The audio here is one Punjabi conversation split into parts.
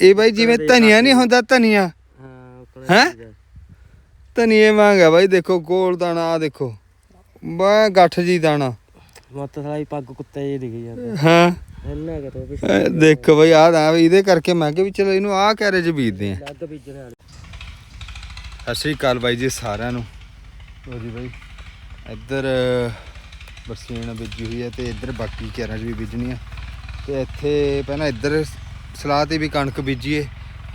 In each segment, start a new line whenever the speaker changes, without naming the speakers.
ਇਹ ਬਾਈ ਜਿਵੇਂ ਧਨੀਆ ਨਹੀਂ ਹੁੰਦਾ ਧਨੀਆ?
ਹਾਂ
ਹੈਂ? ਧਨੀਏ ਵਾਂਗਾ ਬਾਈ ਦੇਖੋ ਗੋਲ ਦਾਣਾ ਆ ਦੇਖੋ। ਬਾ ਗੱਠ ਜੀ ਦਾਣਾ।
ਮੱਤ ਸਾਲਾ ਪੱਗ ਕੁੱਤੇ ਜੇ ਦਿਖੀ ਜਾਂਦਾ।
ਹਾਂ?
ਇੰਨਾ ਕਿ
ਇਹ ਦੇਖੋ ਬਾਈ ਆ ਦਾ ਇਹਦੇ ਕਰਕੇ ਮੈਂ ਕਿਹਾ ਵੀ ਚਲੋ ਇਹਨੂੰ ਆਹ ਕੈਰੇਜ ਬੀਜਦੇ ਆ
ਲੱਗ ਬੀਜਣ ਵਾਲੇ
ਸਤਿ ਸ਼੍ਰੀ ਅਕਾਲ ਬਾਈ ਜੀ ਸਾਰਿਆਂ ਨੂੰ। ਲੋ ਜੀ ਬਾਈ ਇੱਧਰ ਬਰਸੀਨ ਬੀਜੀ ਹੋਈ ਹੈ ਤੇ ਇੱਧਰ ਬਾਕੀ ਕੈਰੇਜ ਵੀ ਬੀਜਣੀ ਆ ਤੇ ਇੱਥੇ ਪਹਿਲਾਂ ਇੱਧਰ ਸਲਾਹ ਤੇ ਵੀ ਕਣਕ ਬੀਜੀਏ।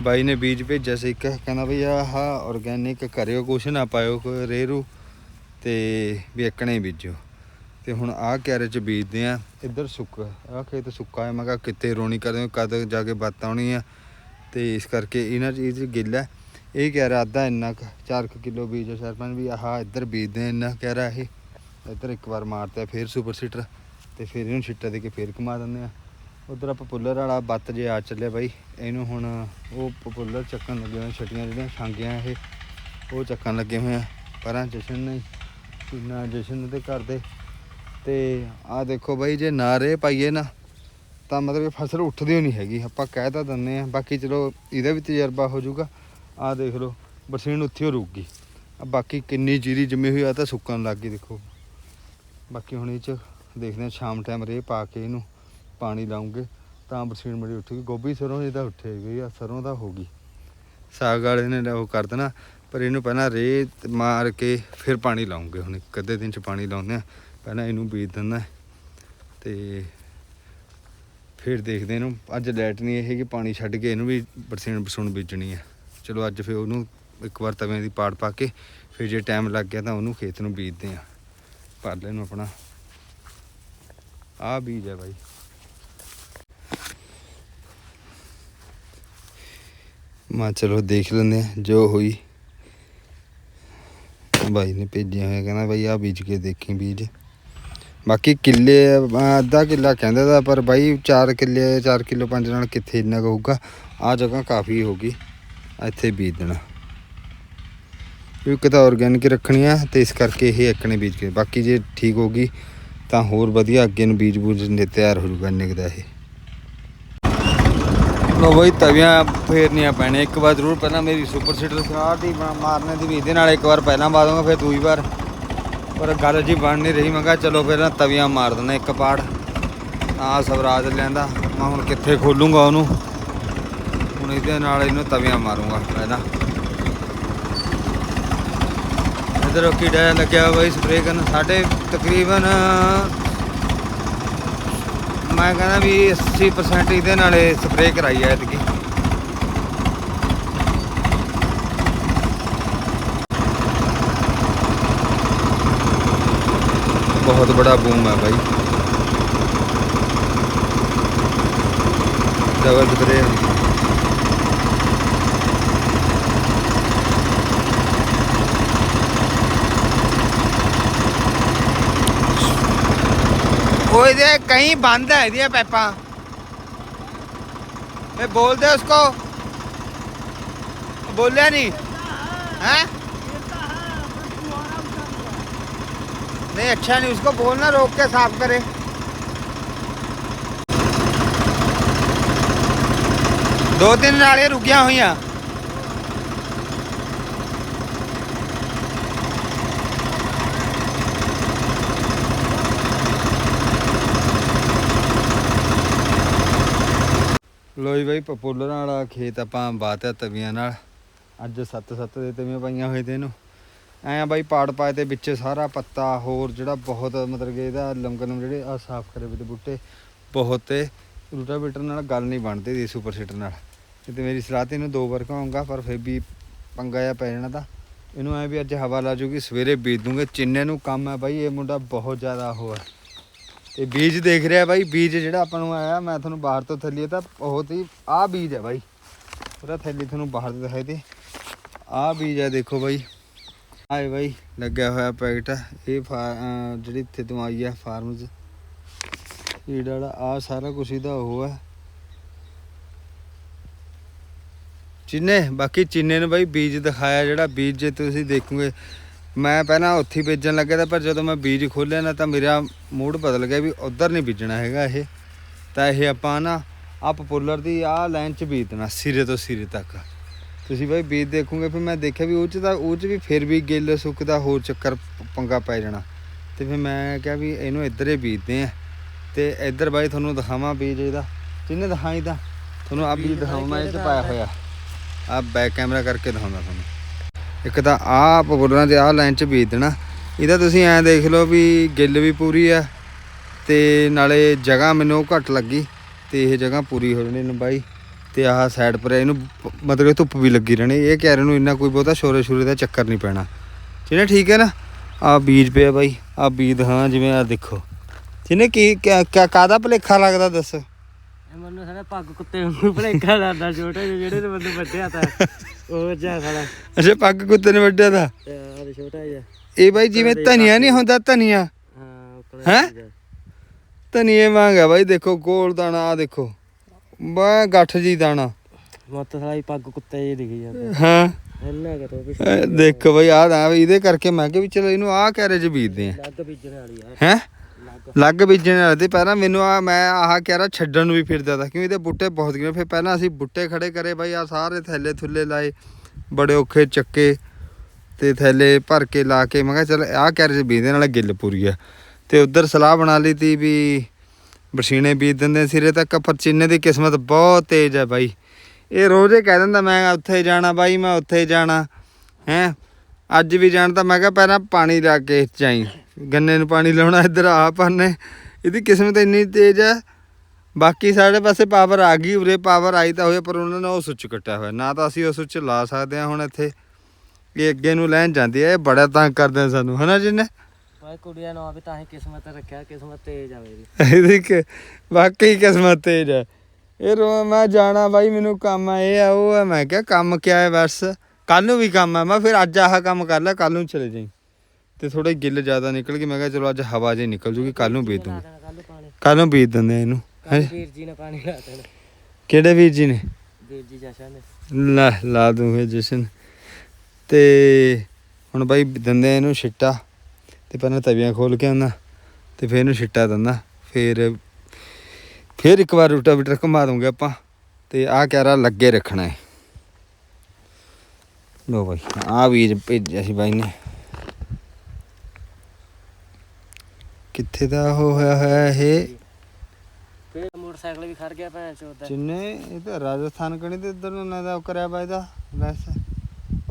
ਬਾਈ ਨੇ ਬੀਜ ਭੇਜਿਆ ਸੀ ਇੱਕ, ਕਹਿੰਦਾ ਵੀ ਆਹ ਆਰਗੈਨਿਕ ਕਰਿਓ ਕੁਛ ਨਾ ਪਾਇਓ ਕੋਈ ਰੇਰੂ ਤੇ ਵੀ ਇੱਕਣੇ ਹੀ ਬੀਜੋ ਤੇ ਹੁਣ ਆਹ ਕੈਰੇ ਚ ਬੀਜਦੇ ਆ, ਇੱਧਰ ਸੁੱਕਾ, ਆਹ ਖੇਤ ਸੁੱਕਾ ਹੈ, ਮੈਂ ਕਿਹਾ ਕਿਤੇ ਰੋਣੀ ਕਰਦੇ ਕਦ ਜਾ ਕੇ ਬਾਤ ਆਉਣੀ ਆ। ਤੇ ਇਸ ਕਰਕੇ ਇਹਨਾਂ ਚੀਜ਼ ਗਿੱਲ ਹੈ, ਇਹ ਕਹਿ ਰਿਹਾ ਅੱਧਾ ਇੰਨਾ ਕੁ 4 ਕਿਲੋ ਬੀਜ ਸਰਪੰਚ ਵੀ, ਆਹ ਇੱਧਰ ਬੀਜਦੇ ਆ ਇੰਨਾ ਕਹਿ ਰਿਹਾ ਇਹ। ਇੱਧਰ ਇੱਕ ਵਾਰ ਮਾਰਤਾ, ਫਿਰ ਸੁਪਰ ਸੀਟਰ ਤੇ ਫਿਰ ਇਹਨੂੰ ਛਿੱਟਾ ਦੇ ਕੇ ਫਿਰ ਘੁਮਾ ਦਿੰਦੇ ਆ। ਉਧਰ ਆਪਾਂ ਪੁੱਲਰ ਵਾਲਾ ਬੱਤ ਜੇ ਆ ਚੱਲਿਆ ਬਾਈ। ਇਹਨੂੰ ਹੁਣ ਉਹ ਪੁੱਲਰ ਚੱਕਣ ਲੱਗੇ ਹੋਏ ਛਟੀਆਂ ਜਿਹੜੀਆਂ ਛਾਂਗੀਆਂ ਇਹ, ਉਹ ਚੱਕਣ ਲੱਗੇ ਹੋਏ ਆ। ਪਰਾਂ ਜਸ਼ਨ ਨਹੀਂ ਕਿੰਨਾ ਜਸ਼ਨ ਦੇ ਘਰ ਦੇ। ਤੇ ਆ ਦੇਖੋ ਬਾਈ, ਜੇ ਨਾ ਰੇ ਪਾਈਏ ਨਾ, ਤਾਂ ਮਤਲਬ ਕਿ ਫਸਲ ਉੱਠਦੀ ਨਹੀਂ ਹੈਗੀ। ਆਪਾਂ ਕਹਿ ਤਾਂ ਦਿੰਦੇ ਆ, ਬਾਕੀ ਚਲੋ ਇਹਦਾ ਵੀ ਤਜਰਬਾ ਹੋ ਜਾਊਗਾ। ਆ ਦੇਖ ਲਓ, ਬਰਸੀਨ ਉੱਥੇ ਰੁਕ ਗਈ। ਆ ਬਾਕੀ ਕਿੰਨੀ ਜੀਰੀ ਜੰਮੀ ਹੋਈ ਆ ਤਾਂ ਸੁੱਕਣ ਲੱਗ ਗਈ, ਦੇਖੋ। ਬਾਕੀ ਹੁਣ ਇਹ ਚ ਦੇਖਦੇ ਆ, ਸ਼ਾਮ ਟਾਈਮ ਰੇ ਪਾ ਕੇ ਇਹਨੂੰ। ਪਾਣੀ ਲਾਉਂਗੇ ਤਾਂ ਬਰਸੀਨ ਮੜੀ ਉੱਠੂਗੀ। ਗੋਭੀ ਸਰੋਂ ਇਹਦਾ ਉੱਠੇ ਗਈ ਆ, ਸਰੋਂ ਦਾ ਹੋ ਗਈ। ਸਾਗ ਵਾਲੇ ਨੇ ਉਹ ਕਰ ਦੇਣਾ, ਪਰ ਇਹਨੂੰ ਪਹਿਲਾਂ ਰੇ ਮਾਰ ਕੇ ਫਿਰ ਪਾਣੀ ਲਾਉਂਗੇ ਹੁਣ, ਇੱਕ ਅੱਧੇ ਦਿਨ ਚ ਪਾਣੀ ਲਾਉਂਦੇ ਆ ਪਹਿਲਾਂ ਇਹਨੂੰ ਬੀਜ ਦਿੰਦਾ ਤੇ ਫਿਰ ਦੇਖਦੇ ਇਹਨੂੰ। ਅੱਜ ਲਾਈਟ ਨਹੀਂ ਇਹ ਕਿ ਪਾਣੀ ਛੱਡ ਕੇ ਇਹਨੂੰ ਵੀ ਬਰਸੀਨ ਬਰਸੂਨ ਬੀਜਣੀ ਆ ਚਲੋ ਅੱਜ ਫਿਰ ਉਹਨੂੰ ਇੱਕ ਵਾਰ ਤਵਿਆਂ ਦੀ ਪਾੜ ਪਾ ਕੇ ਫਿਰ ਜੇ ਟਾਈਮ ਲੱਗ ਗਿਆ ਤਾਂ ਉਹਨੂੰ ਖੇਤ ਨੂੰ ਬੀਜਦੇ ਆ ਪਾਰਲੇ ਨੂੰ ਆਪਣਾ। ਆ ਬੀਜ ਹੈ ਬਾਈ। ਮੈਂ ਚਲੋ ਦੇਖ ਲੈਂਦੇ ਆ ਜੋ ਹੋਈ। ਬਾਈ ਨੇ ਭੇਜਿਆ ਹੋਇਆ, ਕਹਿੰਦਾ ਬਾਈ ਆ ਬੀਜ ਕੇ ਦੇਖੀ ਬੀਜ। ਬਾਕੀ ਕਿੱਲੇ ਅੱਧਾ ਕਿੱਲਾ ਕਹਿੰਦਾ ਦਾ ਪਰ ਬਾਈ 4 ਕਿੱਲੇ 4 ਕਿਲੋ 5 ਨਾਲ ਕਿੱਥੇ ਇੰਨਾ ਕੁ ਹੋਊਗਾ? ਆ ਜਗ੍ਹਾ ਕਾਫੀ ਹੋਗੀ ਇੱਥੇ ਬੀਜ ਦੇਣਾ। ਕਿਉਂਕਿ ਤਾਂ ਆਰਗੈਨਿਕ ਰੱਖਣੀ ਆ, ਤੇ ਇਸ ਕਰਕੇ ਇਹ ਇੱਕਣੇ ਬੀਜ ਕੇ, ਬਾਕੀ ਜੇ ਠੀਕ ਹੋਗੀ ਤਾਂ ਹੋਰ ਵਧੀਆ ਅੱਗੇ ਨੂੰ ਬੀਜ ਬੂਜ ਤਿਆਰ ਹੋ ਜਾਊਗਾ ਇੰਨੇ ਇਹ। ਲੋ ਬਈ ਤਵੀਆਂ ਫੇਰਨੀਆਂ ਪੈਣੇ ਇੱਕ ਵਾਰ ਜ਼ਰੂਰ ਪਹਿਲਾਂ ਮੇਰੀ ਸੁਪਰ ਸੀਟਰ ਸਰਾਰ ਦੀ ਮਾਰਨੇ ਦੀ ਵੀ ਇਹਦੇ ਨਾਲ ਇੱਕ ਵਾਰ ਪਹਿਲਾਂ ਪਾ ਦੂੰਗਾ ਫਿਰ ਦੂਜੀ ਵਾਰ। ਪਰ ਗੱਲ ਜੀ ਬਣ ਨਹੀਂ ਰਹੀ, ਮੈਂ ਕਿਹਾ ਚਲੋ ਫਿਰ ਨਾ ਤਵੀਆਂ ਮਾਰ ਦਿੰਦਾ ਇੱਕ ਪਾੜ। ਆ ਸਵਰਾਜ ਲੈਂਦਾ ਮੈਂ ਹੁਣ ਕਿੱਥੇ ਖੋਲੂੰਗਾ ਉਹਨੂੰ? ਹੁਣ ਇਹਦੇ ਨਾਲ ਇਹਨੂੰ ਤਵੀਆਂ ਮਾਰੂੰਗਾ ਪਹਿਲਾਂ ਇਧਰ ਕੀੜਾ ਲੱਗਿਆ ਹੋਇਆ ਸਪਰੇਅ ਕਰਨ? ਸਾਡੇ ਤਕਰੀਬਨ ਮੈਂ ਕਹਿੰਦਾ ਵੀ 80% ਇਹਦੇ ਨਾਲ ਸਪਰੇਅ ਕਰਾਈ ਐ ਐਤਕੀ। ਬਹੁਤ ਬੜਾ ਬੂਮ ਹੈ ਭਾਈ ਡਬਲ ਸਪਰੇਅ वो इधर कहीं बंद है ये पैपा ये बोल दे उसको बोलिया नहीं है नहीं अच्छा नहीं उसको बोलना रोक के साफ करे दो तीन नाले रुकिया हुई ਲੋਈ ਬਾਈ, ਪਪੂਲਰਾਂ ਵਾਲਾ ਖੇਤ ਆਪਾਂ ਬਾਤ ਤਵੀਆਂ ਨਾਲ। ਅੱਜ 7-7 ਦੇ ਤਵੀਆਂ ਪਾਈਆਂ ਹੋਏ ਤੇ ਇਹਨੂੰ। ਐਂ ਆ ਬਾਈ, ਪਾੜ ਪਾਏ ਤੇ ਵਿੱਚ ਸਾਰਾ ਪੱਤਾ, ਹੋਰ ਜਿਹੜਾ ਬਹੁਤ ਮਤਲਬ ਕਿ ਇਹਦਾ ਲੰਗਰ ਜਿਹੜੇ ਆ ਸਾਫ਼ ਕਰੇ ਵੀ ਤੇ ਬੂਟੇ, ਬਹੁਤ ਤੇ ਰੂਟਾਵੇਟਰ ਨਾਲ ਗੱਲ ਨਹੀਂ ਬਣਦੀ ਦੀ ਸੁਪਰ ਸੀਟਰ ਨਾਲ। ਤੇ ਮੇਰੀ ਸਲਾਹ ਤੇ ਇਹਨੂੰ ਦੋ ਵਾਰ ਕਹਾਂਗਾ ਪਰ ਫਿਰ ਵੀ ਪੰਗਾ ਆ ਪੈ ਜਾਣਾ ਤਾਂ। ਇਹਨੂੰ ਐ ਵੀ ਅੱਜ ਹਵਾ ਲਾ ਜੂਗੀ, ਸਵੇਰੇ ਬੀਜ ਦੂੰਗੇ। ਚਿੰਨੇ ਨੂੰ ਕੰਮ ਹੈ ਬਾਈ, ਇਹ ਮੁੰਡਾ ਬਹੁਤ ਜ਼ਿਆਦਾ ਉਹ ਹੈ ਤੇ ਬੀਜ ਦੇਖ ਰਿਹਾ ਬਾਈ, ਬੀਜ ਜਿਹੜਾ ਆਪਾਂ ਨੂੰ ਆਇਆ, ਮੈਂ ਤੁਹਾਨੂੰ ਬਾਹਰ ਤੋਂ ਥੱਲੇ ਤਾਂ ਬਹੁਤ ਹੀ, ਆਹ ਬੀਜ ਹੈ ਬਾਈ। ਪੂਰਾ ਥੱਲੇ ਤੁਹਾਨੂੰ ਬਾਹਰ ਤੋਂ ਦਿਖਾਈ ਤੇ ਆਹ ਬੀਜ ਹੈ ਦੇਖੋ ਬਾਈ। ਆਏ ਬਾਈ, ਲੱਗਿਆ ਹੋਇਆ ਪੈਕਟ ਇਹ ਫਾ- ਜਿਹੜੀ ਇੱਥੇ ਤੋਂ ਆਈ ਹੈ, ਫਾਰਮ 'ਚ। ਇਹ ਜਿਹੜਾ ਆ ਸਾਰਾ ਕੁਝ ਇਹਦਾ ਉਹ ਹੈ। ਚਿੰਨੇ, ਬਾਕੀ ਚਿੰਨੇ ਨੂੰ ਬਾਈ ਬੀਜ ਦਿਖਾਇਆ, ਜਿਹੜਾ ਬੀਜ ਜੇ ਤੁਸੀਂ ਦੇਖੋਗੇ ਮੈਂ ਪਹਿਲਾਂ ਉੱਥੇ ਹੀ ਬੀਜਣ ਲੱਗਿਆ ਤਾਂ ਪਰ ਜਦੋਂ ਮੈਂ ਬੀਜ ਖੋਲ੍ਹਿਆ ਨਾ ਤਾਂ ਮੇਰਾ ਮੂਡ ਬਦਲ ਗਿਆ ਵੀ ਉਧਰ ਨਹੀਂ ਬੀਜਣਾ ਹੈਗਾ ਇਹ। ਤਾਂ ਇਹ ਆਪਾਂ ਨਾ ਆ ਪਪੂਲਰ ਦੀ ਆ ਲਾਈਨ ਚ ਬੀਜ ਦੇਣਾ ਸਿਰੇ ਤੋਂ ਸਿਰੇ ਤੱਕ। ਤੁਸੀਂ ਬਾਈ ਬੀਜ ਦੇਖੋਗੇ ਫਿਰ ਮੈਂ ਦੇਖਿਆ ਵੀ ਉਹ ਚ ਤਾਂ ਉਹ ਚ ਵੀ ਫਿਰ ਵੀ ਗਿੱਲ ਸੁੱਕਦਾ ਹੋਰ ਚੱਕਰ ਪੰਗਾ ਪੈ ਜਾਣਾ। ਤੇ ਫਿਰ ਮੈਂ ਕਿਹਾ ਵੀ ਇਹਨੂੰ ਇੱਧਰ ਹੀ ਬੀਜਦੇ ਆ ਤੇ ਇੱਧਰ ਬਾਈ ਤੁਹਾਨੂੰ ਦਿਖਾਵਾਂ ਬੀਜ ਇਹਦਾ। ਜਿਹਨੇ ਦਿਖਾਈ ਤਾਂ ਤੁਹਾਨੂੰ ਆ ਬੀਜ ਦਿਖਾਵਾਂ ਮੈਂ ਇਹ ਚ ਪਾਇਆ ਹੋਇਆ। ਆ ਬੈਕ ਕੈਮਰਾ ਕਰਕੇ ਦਿਖਾਉਂਦਾ ਤੁਹਾਨੂੰ। ਇੱਕ ਤਾਂ ਆ ਪਪੂਲਰਾਂ ਦੇ ਆਹ ਲਾਈਨ ਚ ਬੀਜ ਦੇਣਾ। ਇਹਦਾ ਤੁਸੀਂ ਐਂ ਦੇਖ ਲਓ ਵੀ ਗਿੱਲ ਵੀ ਪੂਰੀ ਆ ਤੇ ਨਾਲੇ ਜਗ੍ਹਾ ਮੈਨੂੰ ਘੱਟ ਲੱਗੀ ਤੇ ਇਹ ਜਗ੍ਹਾ ਪੂਰੀ ਹੋ ਜਾਣੀ ਲੰਬਾਈ ਤੇ ਆਹ ਸਾਈਡ ਪਰ ਇਹਨੂੰ ਮਤਲਬ ਕਿ ਧੁੱਪ ਵੀ ਲੱਗੀ ਰਹਿਣੀ। ਇਹ ਕਿਆਰੇ ਨੂੰ ਇੰਨਾ ਕੋਈ ਬਹੁਤਾ ਸ਼ੋਰੇ ਸ਼ੂਰੇ ਦਾ ਚੱਕਰ ਨਹੀਂ ਪੈਣਾ। ਜਿਹਨੇ ਠੀਕ ਹੈ ਨਾ ਆ ਬੀਜ ਪਿਆ ਬਾਈ। ਆ ਬੀਜ ਹਾਂ ਜਿਵੇਂ ਆ ਦੇਖੋ। ਜਿਹਨੇ ਕੀ ਕਿਆ ਕਾਹਦਾ ਭਲੇਖਾ ਲੱਗਦਾ ਦੱਸ?
ਮੈਨੂੰ ਸਾਰਾ ਪੱਗ ਕੁੱਤੇ ਵਾਂਗੂ ਭਲੇਖਾ ਲੱਗਦਾ ਛੋਟੇ ਜਿਹੇ ਜਿਹੜੇ ਨੇ ਮੈਨੂੰ ਵੱਢਿਆ ਤਾਂ। ਉਹ ਜਿਹਾ ਸਾਲਾ।
ਅੱਛਾ ਪੱਗ ਕੁੱਤੇ ਨੇ ਵੱਡਿਆ ਦਾ
ਤੇ ਆਹ ਛੋਟਾ ਜਿਹਾ।
ਇਹ ਬਾਈ ਜਿਵੇਂ ਧਨੀਆ ਨਹੀਂ ਹੁੰਦਾ ਧਨੀਆ?
ਹਾਂ।
ਧਨੀਏ ਵਾਂਗ ਬਾਈ ਦੇਖੋ ਗੋਲ ਦਾਣਾ ਆ ਦੇਖੋ। ਬਾ ਗੱਠ ਜੀ ਦਾਣਾ।
ਮੱਤ ਸਾਲਾ ਹੀ ਪੱਗ ਕੁੱਤੇ ਜਿਹੇ ਦਿਖੀ ਜਾਂਦਾ।
ਹਾਂ।
ਇੰਨਾ ਕਿ
ਇਹ ਦੇਖੋ ਬਈ ਆਹ ਦਾ ਇਹਦੇ ਕਰਕੇ ਮੈਂ ਕਿਹਾ ਵੀ ਚਲੋ ਇਹਨੂੰ ਆਹ ਕੈਰੇਜ ਬੀਜਦੇ ਆ।
ਲੱਗ ਬੀਜਣ ਵਾਲੀ ਆ।
ਹੈ?
ਲੱਗ
ਬੀਜਣ ਵਾਲੇ ਤੇ ਪਹਿਲਾਂ ਮੈਨੂੰ ਆ, ਮੈਂ ਆਹ ਕਹਿ ਰਿਹਾ ਛੱਡਣ ਨੂੰ ਵੀ ਫਿਰਦਾ ਤਾ, ਕਿਉਂਕਿ ਇਹਦੇ ਬੁੱਟੇ ਬਹੁਤ ਗਏ ਫਿਰ ਪਹਿਲਾਂ ਅਸੀਂ ਬੁੱਟੇ ਖੜੇ ਕਰੇ ਬਾਈ ਆ ਸਾਰੇ ਥੈਲੇ ਥੁੱਲੇ ਲਾਏ, ਬੜੇ ਔਖੇ ਚੱਕੇ ਤੇ ਥੈਲੇ ਭਰ ਕੇ ਲਾ ਕੇ, ਮੈਂ ਕਿਹਾ ਚਲ ਆਹ ਕੈਰੇਜ ਬੀਜਦੇ, ਨਾਲ ਗਿੱਲ ਪੂਰੀ ਆ। ਤੇ ਉਧਰ ਸਲਾਹ ਬਣਾ ਲਈ ਤੀ ਵੀ ਬਰਸੀਨੇ ਬੀਜ ਦਿੰਦੇ ਸਿਰੇ ਤੱਕ ਪਰ ਚੀਨੇ ਦੀ ਕਿਸਮਤ ਬਹੁਤ ਤੇਜ਼ ਹੈ ਬਾਈ। ਇਹ ਰੋਜ਼ ਕਹਿ ਦਿੰਦਾ, ਮੈਂ ਉੱਥੇ ਜਾਣਾ ਬਾਈ, ਮੈਂ ਉੱਥੇ ਜਾਣਾ, ਹੈ। ਅੱਜ ਵੀ ਜਾਣ ਤਾਂ ਮੈਂ ਕਿਹਾ ਪਹਿਲਾਂ ਪਾਣੀ ਲਾ ਕੇ ਚਾਈ। ਗੰਨੇ ਨੂੰ ਪਾਣੀ ਲਾਉਣਾ ਇੱਧਰ ਆ ਪਾਣੇ ਇਹਦੀ ਕਿਸਮਤ ਇੰਨੀ ਤੇਜ਼ ਹੈ ਬਾਕੀ ਸਾਡੇ ਪਾਸੇ ਪਾਵਰ ਆ ਗਈ ਉਰੇ ਪਾਵਰ ਆਈ ਤਾਂ ਹੋਇਆ ਪਰ ਉਹਨਾਂ ਨੇ ਉਹ ਸੁੱਚ ਕੱਟਿਆ ਹੋਇਆ। ਨਾ ਤਾਂ ਅਸੀਂ ਉਹ ਸੁੱਚ ਲਾ ਸਕਦੇ ਹਾਂ ਹੁਣ ਇੱਥੇ। ਇਹ ਅੱਗੇ ਨੂੰ ਲੈਣ ਜਾਂਦੀ ਹੈ ਇਹ ਬੜਾ ਤੰਗ ਕਰਦੇ ਸਾਨੂੰ ਹਨਾ ਜਿੰਨੇ?
ਓਏ ਕੁੜੀਆਂ ਨੂੰ ਆ ਵੀ ਤਾਂ ਹੀ ਕਿਸਮਤ ਰੱਖਿਆ ਕਿਸਮਤ ਤੇਜ਼ ਆ ਮੇਰੀ।
ਇਹਦੀ ਕਿ ਵਾਕਈ ਕਿਸਮਤ ਤੇਜ਼ ਹੈ ਇਹ ਰੋ ਮੈਂ ਜਾਣਾ ਬਾਈ ਮੈਨੂੰ ਕੰਮ ਆ ਇਹ ਆ ਉਹ ਆ। ਮੈਂ ਕਿਹਾ ਕੰਮ ਕਿਆ ਹੈ ਬਸ। ਕੱਲ ਨੂੰ ਵੀ ਕੰਮ ਆ ਮੈਂ ਫਿਰ ਅੱਜ ਆਹ ਕੰਮ ਕਰ ਲੈ ਕੱਲ ਨੂੰ ਚਲੇ ਜਾਈਂ। ਤੇ ਥੋੜੇ ਗਿੱਲ ਜ਼ਿਆਦਾ ਨਿਕਲ ਗਈ ਮੈਂ ਕਿਹਾ ਚਲੋ ਅੱਜ ਹਵਾ ਜੇ ਨਿਕਲ ਜੂਗੀ ਕੱਲ ਨੂੰ ਬੀਜ
ਲਾ
ਦੂੰਗਾ।
ਕੱਲ ਪਾਣੀ
ਕੱਲ ਨੂੰ ਬੀਜ ਦਿੰਦੇ ਆ ਇਹਨੂੰ ਹੈਂ?
ਵੀਰ ਜੀ ਨੇ ਪਾਣੀ ਲਾ ਦੇਣਾ।
ਕਿਹੜੇ ਵੀਰ ਜੀ ਨੇ?
ਵੀਰ ਜੀ ਜਸ਼ਨ ਨੇ।
ਲਾ ਲਾ ਦੂੰਗੇ ਜਸ਼ਨ। ਤੇ ਹੁਣ ਬਾਈ ਦਿੰਦੇ ਆ ਇਹਨੂੰ ਛਿੱਟਾ ਤੇ ਪਹਿਲਾਂ ਤਵੀਆਂ ਖੋਲ ਕੇ ਆਉਂਦਾ ਤੇ ਫਿਰ ਇਹਨੂੰ ਛਿੱਟਾ ਦਿੰਦਾ ਫਿਰ ਫਿਰ ਇੱਕ ਵਾਰ ਰੂਟਾ ਬਿਟਰ ਘੁਮਾ ਦੂੰਗੇ ਆਪਾਂ ਤੇ ਆਹ ਕਹਿਰਾ ਲੱਗੇ ਰੱਖਣਾ ਹੈ। ਲੋ ਬਾਈ ਆਹ ਬੀਜ ਭੇਜਿਆ ਸੀ ਬਾਈ ਨੇ। ਕਿੱਥੇ ਦਾ ਉਹ ਹੋਇਆ ਹੋਇਆ ਇਹ?
ਫੇਰ ਮੋਟਰਸਾਈਕਲ ਵੀ ਖੜ ਗਿਆ ਭੈਣ ਚੋਦ
ਚਿੰਨੇ ਇਹ ਤਾਂ ਰਾਜਸਥਾਨ ਕਣੀ ਤੇ ਇਧਰ ਨੂੰ ਨਾ ਦਾ ਕਰਿਆ ਬਾਈ ਦਾ ਵੈਸੇ।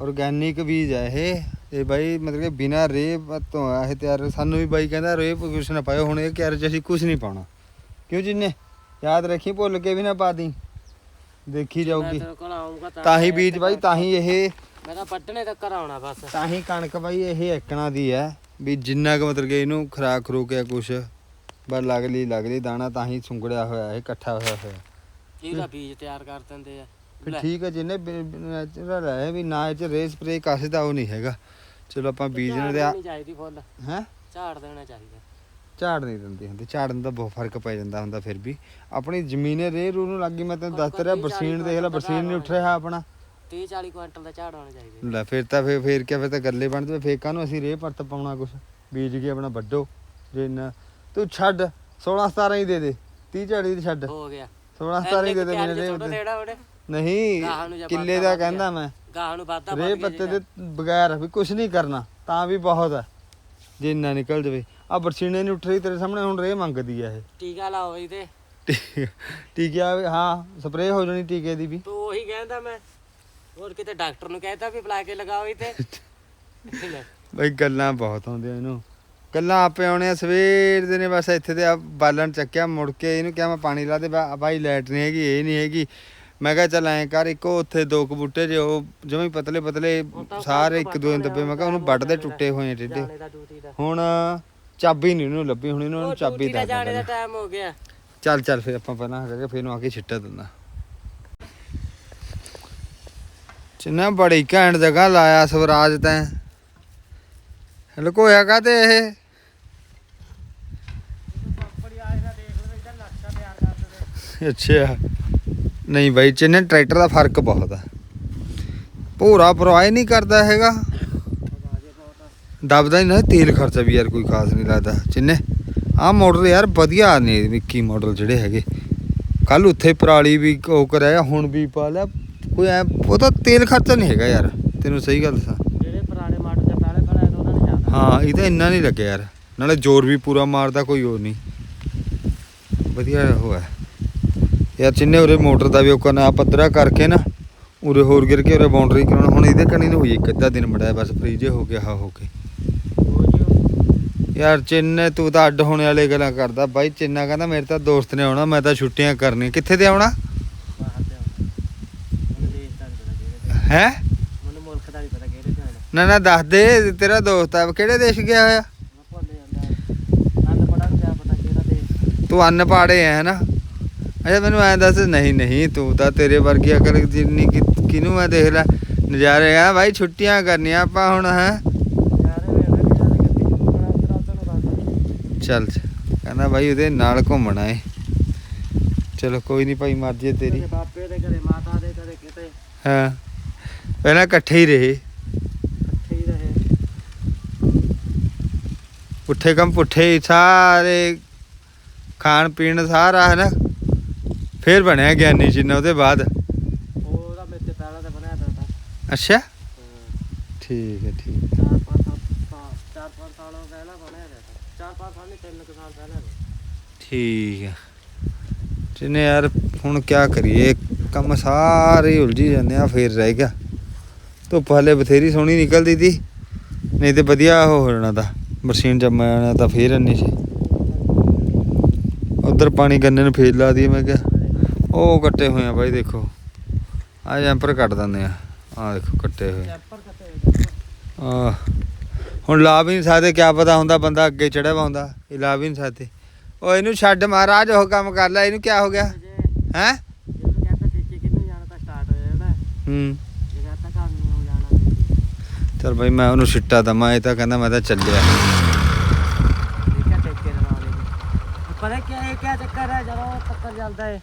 ਆਰਗੈਨਿਕ ਬੀਜ ਹੈ ਇਹ। ਇਹ ਬਾਈ ਮਤਲਬ ਕਿ ਬਿਨਾ ਰੇ ਤੋਂ ਆ ਇਹ ਤਿਆਰ। ਸਾਨੂੰ ਵੀ ਬਾਈ ਕਹਿੰਦਾ ਰੇ ਕੁਛ ਨਾ ਪਾਇਓ ਹੁਣ ਇਹ ਕਿਆਰ ਚ ਅਸੀਂ ਕੁਛ ਨਹੀਂ ਪਾਉਣਾ। ਕਿਉਂ ਜਿੰਨੇ ਯਾਦ ਰੱਖੀ ਭੁੱਲ ਕੇ ਵੀ ਨਾ ਪਾ ਦੀ ਦੇਖੀ ਜਾਊਗੀ। ਤਾਂ ਹੀ ਬੀਜ ਬਾਈ ਤਾਂ ਹੀ ਇਹ
ਮੈਂ ਤਾਂ ਵੱਢਣੇ ਤੱਕ ਆਉਣਾ ਬਸ।
ਤਾਂ ਹੀ ਕਣਕ ਬਾਈ ਇਹ ਇੱਕਣਾ ਦੀ ਹੈ ਵੀ ਜਿੰਨਾ ਕੁ ਮਤਲਬ ਕਿ ਇਹਨੂੰ ਖਰਾਕ ਖਰੂਕ ਆ ਕੁਛ ਬਸ ਲੱਗ ਲਈ ਲੱਗ ਲਈ ਦਾਣਾ ਤਾਂ ਹੀ ਸੁੰਗੜਿਆ ਹੋਇਆ ਇਹ ਇਕੱਠਾ ਹੋਇਆ ਹੋਇਆ।
ਇਹਦਾ ਬੀਜ ਤਿਆਰ ਕਰ ਦਿੰਦੇ ਆ?
ਫਿਰ। ਠੀਕ ਹੈ ਜਿੰਨੇ ਨੈਚੁਰਲ ਹੈ ਵੀ ਨਾ ਇਹ ਚ ਰੇ ਸਪਰੇ ਕਾਸੇ ਦਾ ਉਹ ਨਹੀਂ ਹੈਗਾ। ਚਲੋ ਆਪਾਂ ਬੀਜ ਨੇ ਦੇ
ਦੇਣੀ ਚਾਹੀਦੀ ਫੁੱਲ।
ਹੈ?
ਝਾੜ ਦੇਣਾ ਚਾਹੀਦਾ।
ਝਾੜ ਨਹੀਂ ਦਿੰਦੇ ਹੁੰਦੇ ਝਾੜਨ ਦਾ ਬਹੁਤ ਫ਼ਰਕ ਪੈ ਜਾਂਦਾ ਹੁੰਦਾ ਫਿਰ ਵੀ। ਆਪਣੀ ਜ਼ਮੀਨੇ ਰੇ ਰੂ ਨੂੰ ਲੱਗੀ ਮੈਂ ਤੈਨੂੰ ਦੱਸ ਰਿਹਾ ਬਰਸੀਨ ਦੇਖ ਲੈ ਬਰਸੀਨ ਨਹੀਂ ਉੱਠ ਰਿਹਾ ਆਪਣਾ।
30 40 ਕੁਇੰਟਲ ਦਾ ਝਾੜ ਹੋਣਾ ਚਾਹੀਦਾ
ਲੈ ਫਿਰ ਤਾਂ ਫਿਰ ਫੇਰ ਕਿਆ ਫਿਰ ਤਾਂ ਗੱਲੇ ਬਣਦੇ ਫੇਰ ਕਾਹਨੂੰ ਅਸੀਂ ਰੇ ਪਰਤ ਪਾਉਣਾ ਕੁਛ? ਬੀਜ ਕੇ ਆਪਣਾ ਵੱਡੋ ਜੇ ਨਾ ਤੂੰ ਛੱਡ 16 17 ਹੀ ਦੇ ਦੇ। 30 ਝਾੜੀ ਦੀ ਛੱਡ।
ਹੋ ਗਿਆ।
16 17 ਹੀ ਦੇ ਦੇ
ਮੇਰੇ
ਮੇਰੇ ਰੇ
ਛੋਟਾ
ਉੱਤੇ
ਦੇੜਾ ਉਹਨੇ
ਨਹੀਂ
ਗਾਹਾਂ ਨੂੰ ਜਾਂ
ਕਿੱਲੇ ਦਾ ਕਹਿੰਦਾ। ਮੈਂ।
ਗਾਹਾਂ ਨੂੰ ਵਾਧਾ
ਰੇ ਪੱਤੇ। ਦੇ ਬਗੈਰ ਵੀ ਕੁਝ ਨਹੀਂ ਕਰਨਾ ਤਾਂ ਵੀ ਬਹੁਤ ਹੈ ਜੇ ਇੰਨਾ ਨਿਕਲ ਜਵੇ। ਆ ਬਰਸੀਨੇ ਨਹੀਂ ਉੱਠ ਰਹੀ ਤੇਰੇ ਸਾਹਮਣੇ ਹੁਣ ਰੇ ਮੰਗਦੀ ਆ ਇਹ।
ਟੀਕਾ ਲਾਓ ਇਹਦੇ
ਟੀਕੇ- ਟੀਕੇ ਆ ਵੀ- ਹਾਂ ਸਪਰੇਅ ਹੋ ਜਾਣੀ ਟੀਕੇ ਦੀ ਵੀ।
ਤੂੰ ਉਹੀ ਕਹਿੰਦਾ ਮੈਂ। ਹੋਰ ਕਿਤੇ ਡਾਕਟਰ ਨੂੰ ਕਹਿਤਾ ਵੀ ਬੁਲਾ ਕੇ ਲਗਾਓ ਲੈ,
ਬਈ ਗੱਲਾਂ ਬਹੁਤ ਆਉਂਦੀਆਂ ਇਹਨੂੰ। ਗੱਲਾਂ ਆਪੇ ਆਉਣੀਆਂ ਸਵੇਰ ਦੇ ਨੇ ਬਸ ਇੱਥੇ ਤੇ ਆ ਬਾਲਣ ਚੱਕਿਆ ਮੁੜ ਕੇ ਇਹਨੂੰ ਕਿਹਾ ਮੈਂ ਪਾਣੀ ਲਾ ਦੇ ਬਾ- ਬਾਈ ਲਾਈਟ ਨਹੀਂ ਹੈਗੀ ਇਹ ਨਹੀਂ ਹੈਗੀ। ਮੈਂ ਕਿਹਾ ਚੱਲ ਐਂ ਕਰ ਇੱਕੋ ਉੱਥੇ ਦੋ ਕੁ ਬੂਟੇ ਜੇ ਉਹ ਜਮੇ ਪਤਲੇ ਪਤਲੇ ਸਾਰੇ ਇੱਕ ਦੋ ਦੱਬੇ ਮੈਂ ਕਿਹਾ ਉਹਨੂੰ ਵੱਢਦੇ ਟੁੱਟੇ ਹੋਏ ਆ ਟੇਢੇ
ਜਾਣੇ ਦਾ ਡਿਊਟੀ ਦਾ।
ਹੁਣ ਚਾਬੀ ਨਹੀਂ ਉਹਨੂੰ ਲੱਭੀ ਹੁਣ ਇਹਨੂੰ
ਉਹ
ਚਾਬੀ
ਡਿਊਟੀ ਦਾ
ਦੱਸ
ਜਾਣੇ ਦਾ
ਦੇਣਾ
ਟਾਈਮ ਹੋ ਗਿਆ।
ਚੱਲ ਚੱਲ ਫਿਰ ਆਪਾਂ ਪਹਿਲਾਂ ਕਰਕੇ ਫਿਰ ਨੂੰ ਆ ਕੇ ਛਿੱਟਾ ਦਿੰਦਾ। ਚਿੰਨਾ ਬੜੀ ਘੈਂਟ ਜਗ੍ਹਾ ਲਾਇਆ ਸਵਰਾਜ ਤੈਂ। ਲੁਕੋਇਆ ਕਾਤੇ ਇਹ? ਅੱਛਾ। ਨਹੀਂ ਬਾਈ ਚਿੰਨੇ ਟਰੈਕਟਰ ਦਾ ਫ਼ਰਕ ਬਹੁਤ ਆ। ਭੋਰਾ ਪਰਵਾਹ ਨਹੀਂ ਕਰਦਾ ਹੈਗਾ। ਦਬਦਾ ਹੀ ਨਾ ਤੇਲ ਖਰਚਾ ਵੀ ਯਾਰ ਕੋਈ ਖਾਸ ਨਹੀਂ ਲੱਗਦਾ। ਚਿੰਨੇ ਆਹ ਮਾਡਲ ਯਾਰ ਵਧੀਆ ਨੇ ਵਿੱਕੀ ਮਾਡਲ ਜਿਹੜੇ ਹੈਗੇ। ਕੱਲ ਉੱਥੇ ਪਰਾਲੀ ਵੀ ਉਹ ਕਰਾਇਆ, ਹੁਣ ਵੀ ਪਾ ਲਿਆ। ਕੋਈ ਐ ਉਹ ਤਾਂ ਤੇਲ ਖਰਚਾ ਨਹੀਂ ਹੈਗਾ ਯਾਰ ਤੈਨੂੰ ਸਹੀ ਗੱਲ ਦੱਸਾਂ।
ਜਿਹੜੇ ਪੁਰਾਣੇ ਮਾਡਲ ਦੇ ਪਹਿਲੇ ਪਹਿਲੇ ਤਾਂ ਉਹਨਾਂ ਨੇ ਜ਼ਿਆਦਾ
ਹਾਂ ਇਹ ਤਾਂ ਇੰਨਾ ਨਹੀਂ ਲੱਗਿਆ ਯਾਰ ਨਾਲੇ ਜ਼ੋਰ ਵੀ ਪੂਰਾ ਮਾਰਦਾ ਕੋਈ ਹੋਰ ਨਹੀਂ। ਵਧੀਆ ਹੋਇਆ ਯਾਰ ਜਿੰਨੇ ਉਰੇ ਮੋਟਰ ਦਾ ਵੀ ਉਹ ਕਰਨਾ ਪੱਧਰਾ ਕਰਕੇ ਨਾ ਉਰੇ ਹੋਰ ਗਿਰ ਕੇ ਉਰੇ ਬਾਉਂਡਰੀ ਕਰਾਉਣਾ ਹੁਣ ਇਹਦੇ ਕਣੀ ਨੂੰ ਹੋਈ ਇੱਕ ਅੱਧਾ ਦਿਨ ਮੜਿਆ ਬਸ ਫ੍ਰੀਜੇ ਹੋ ਗਿਆ ਹਾ ਹੋ ਕੇ। ਯਾਰ ਚਿੰਨੇ ਤੂੰ ਤਾਂ ਅੱਡ ਹੋਣੇ ਵਾਲੇ ਗੱਲਾਂ ਕਰਦਾ ਬਾਈ ਚਿੰਨਾ ਕਹਿੰਦਾ ਮੇਰੇ ਤਾਂ ਦੋਸਤ ਨੇ ਆਉਣਾ ਮੈਂ ਤਾਂ ਛੁੱਟੀਆਂ ਕਰਨੀਆਂ ਕਿੱਥੇ ਤੇ ਆਉਣਾ
ਬਾਹਰ ਤੇ ਆਉਂਦਾ ਮੈਨੂੰ ਦੇਸ਼ ਦਾ ਨਹੀਂ ਪਤਾ ਕਿਹੜੇ ਤੇ
ਹੈ?
ਮੈਨੂੰ ਮੁਲਕ ਦਾ ਨਹੀਂ ਪਤਾ ਕਿਹੜੇ ਤੇ ਆਉਣਾ
ਨਾ ਨਾ ਦੱਸ ਦੇ ਤੇਰਾ ਦੋਸਤ ਆ ਕਿਹੜੇ ਦੇਸ਼ ਗਿਆ ਹੋਇਆ?
ਮੈਂ ਭੁੱਲ ਜਾਂਦਾ। ਅੰਨ ਪੜਾ ਨੂੰ ਕਿਆ ਪਤਾ ਕਿਹੜਾ ਦੇਸ਼।
ਤੂੰ ਅੰਨ ਪਾੜੇ ਆ ਨਾ ਅੱਛਾ ਮੈਨੂੰ ਐਂ ਦੱਸ ਨਹੀਂ ਨਹੀਂ ਤੂੰ ਤਾਂ ਤੇਰੇ ਵਰਗੀ ਅਕਲ ਜਿੰਨੀ ਕਿ- ਕਿਹਨੂੰ ਮੈਂ ਦੇਖ ਲੈ ਨਜ਼ਾਰੇ ਆ ਬਾਈ ਛੁੱਟੀਆਂ ਕਰਨੀਆਂ ਆਪਾਂ ਹੁਣ ਹੈ? ਚੱਲ ਕਹਿੰਦਾ ਬਾਈ ਉਹਦੇ ਨਾਲ ਘੁੰਮਣਾ ਏ। ਚਲੋ ਕੋਈ ਨਹੀਂ ਭਾਈ ਮਰਜ਼ੀ ਹੈ ਤੇਰੀ
ਬਾਪੇ ਦੇ ਘਰੇ ਮਾਤਾ ਦੇ ਘਰੇ ਕਿਤੇ।
ਹਾਂ। ਪਹਿਲਾਂ ਇਕੱਠੇ ਹੀ ਰਹੇ।
ਇਕੱਠੇ ਹੀ ਰਹੇ।
ਪੁੱਠੇ ਕੰਮ ਪੁੱਠੇ ਹੀ ਸਾਰੇ ਖਾਣ ਪੀਣ ਸਾਰਾ ਹੈ ਨਾ ਫੇਰ ਬਣਿਆ ਗਿਆਨੀ ਜਿੰਨਾ ਉਹਦੇ ਬਾਅਦ।
ਉਹਦਾ ਮੇਰੇ ਤੇ ਪਹਿਲਾਂ ਤਾਂ ਬਣਿਆ ਪਿਆ ਤਾ।
ਅੱਛਾ। ਠੀਕ ਹੈ ਠੀਕ।
ਚਾਰ ਪੰਜ ਸਾਲ ਸਾਲ- ਚਾਰ ਪੰਜ ਸਾਲੋਂ ਪਹਿਲਾਂ ਬਣਿਆ ਪਿਆ ਤਾ। ਚਾਰ ਪੰਜ ਸਾਲ ਨਹੀਂ ਤਿੰਨ ਕੁ ਸਾਲ ਪਹਿਲਾਂ
ਠੀਕ ਹੈ। ਜਿਨੇ ਯਾਰ ਹੁਣ ਕਿਆ ਕਰੀਏ ਕੰਮ ਸਾਰੇ ਉਲਝੀ ਜਾਂਦੇ ਆ ਫੇਰ ਰਹਿ ਗਿਆ। ਧੁੱਪ ਹਲੇ ਬਥੇਰੀ ਸੋਹਣੀ ਨਿਕਲਦੀ ਤੀ। ਨਹੀਂ ਤੇ ਵਧੀਆ ਹੋ ਜਾਣਾ ਤਾਂ। ਮਸ਼ੀਨ ਜੰਮ ਜਾਣਾ ਤਾਂ ਫੇਰ ਇੰਨੀ ਸੀ ਉਧਰ ਪਾਣੀ ਗੰਨੇ ਨੂੰ ਫੇਰ ਲਾ ਦਈਏ ਮੈਂ ਕਿਹਾ। ਉਹ ਕੱਟੇ ਹੋਏ ਆ ਬਾਈ ਦੇਖੋ। ਆ ਜੈਂਪਰ ਕੱਟ ਦਿੰਦੇ ਆ। ਆ ਦੇਖੋ ਕੱਟੇ ਹੋਏ। ਆ ਹੁਣ ਲਾ ਵੀ ਨਹੀਂ ਸਕਦੇ ਕਿਆ ਪਤਾ ਹੁੰਦਾ ਬੰਦਾ ਅੱਗੇ ਚੜਿਆ ਵਾ ਹੁੰਦਾ। ਇਹ ਲਾ ਵੀ ਨਹੀਂ ਸਕਦੇ। ਉਹ ਇਹਨੂੰ ਛੱਡ ਮਹਾਰਾਜ ਉਹ ਕੰਮ ਕਰ ਲੈ। ਇਹਨੂੰ ਕਿਆ ਹੋ ਗਿਆ? ਹੈ?
ਹੋ ਜਾਂਦਾ
ਹੂੰ
ਜੇ ਕਹਿੰਦਾ ਕੰਮ ਨਹੀਂ ਹੋ ਜਾਣਾ
ਚਲ ਬਾਈ ਮੈਂ ਉਹਨੂੰ ਛਿੱਟਾ ਦਮਾ ਇਹ ਤਾਂ ਕਹਿੰਦਾ ਮੈਂ ਤਾਂ ਚੱਲਿਆ।
ਦੇਖਿਆ ਟੇਕੇ ਦੇ ਨਾਲ ਇਹ ਪਤਾ ਕੀ ਹੈ ਕੀ ਚੱਕਰ ਹੈ ਜਦੋਂ ਟੱਕਰ ਜਾਂਦਾ ਹੈ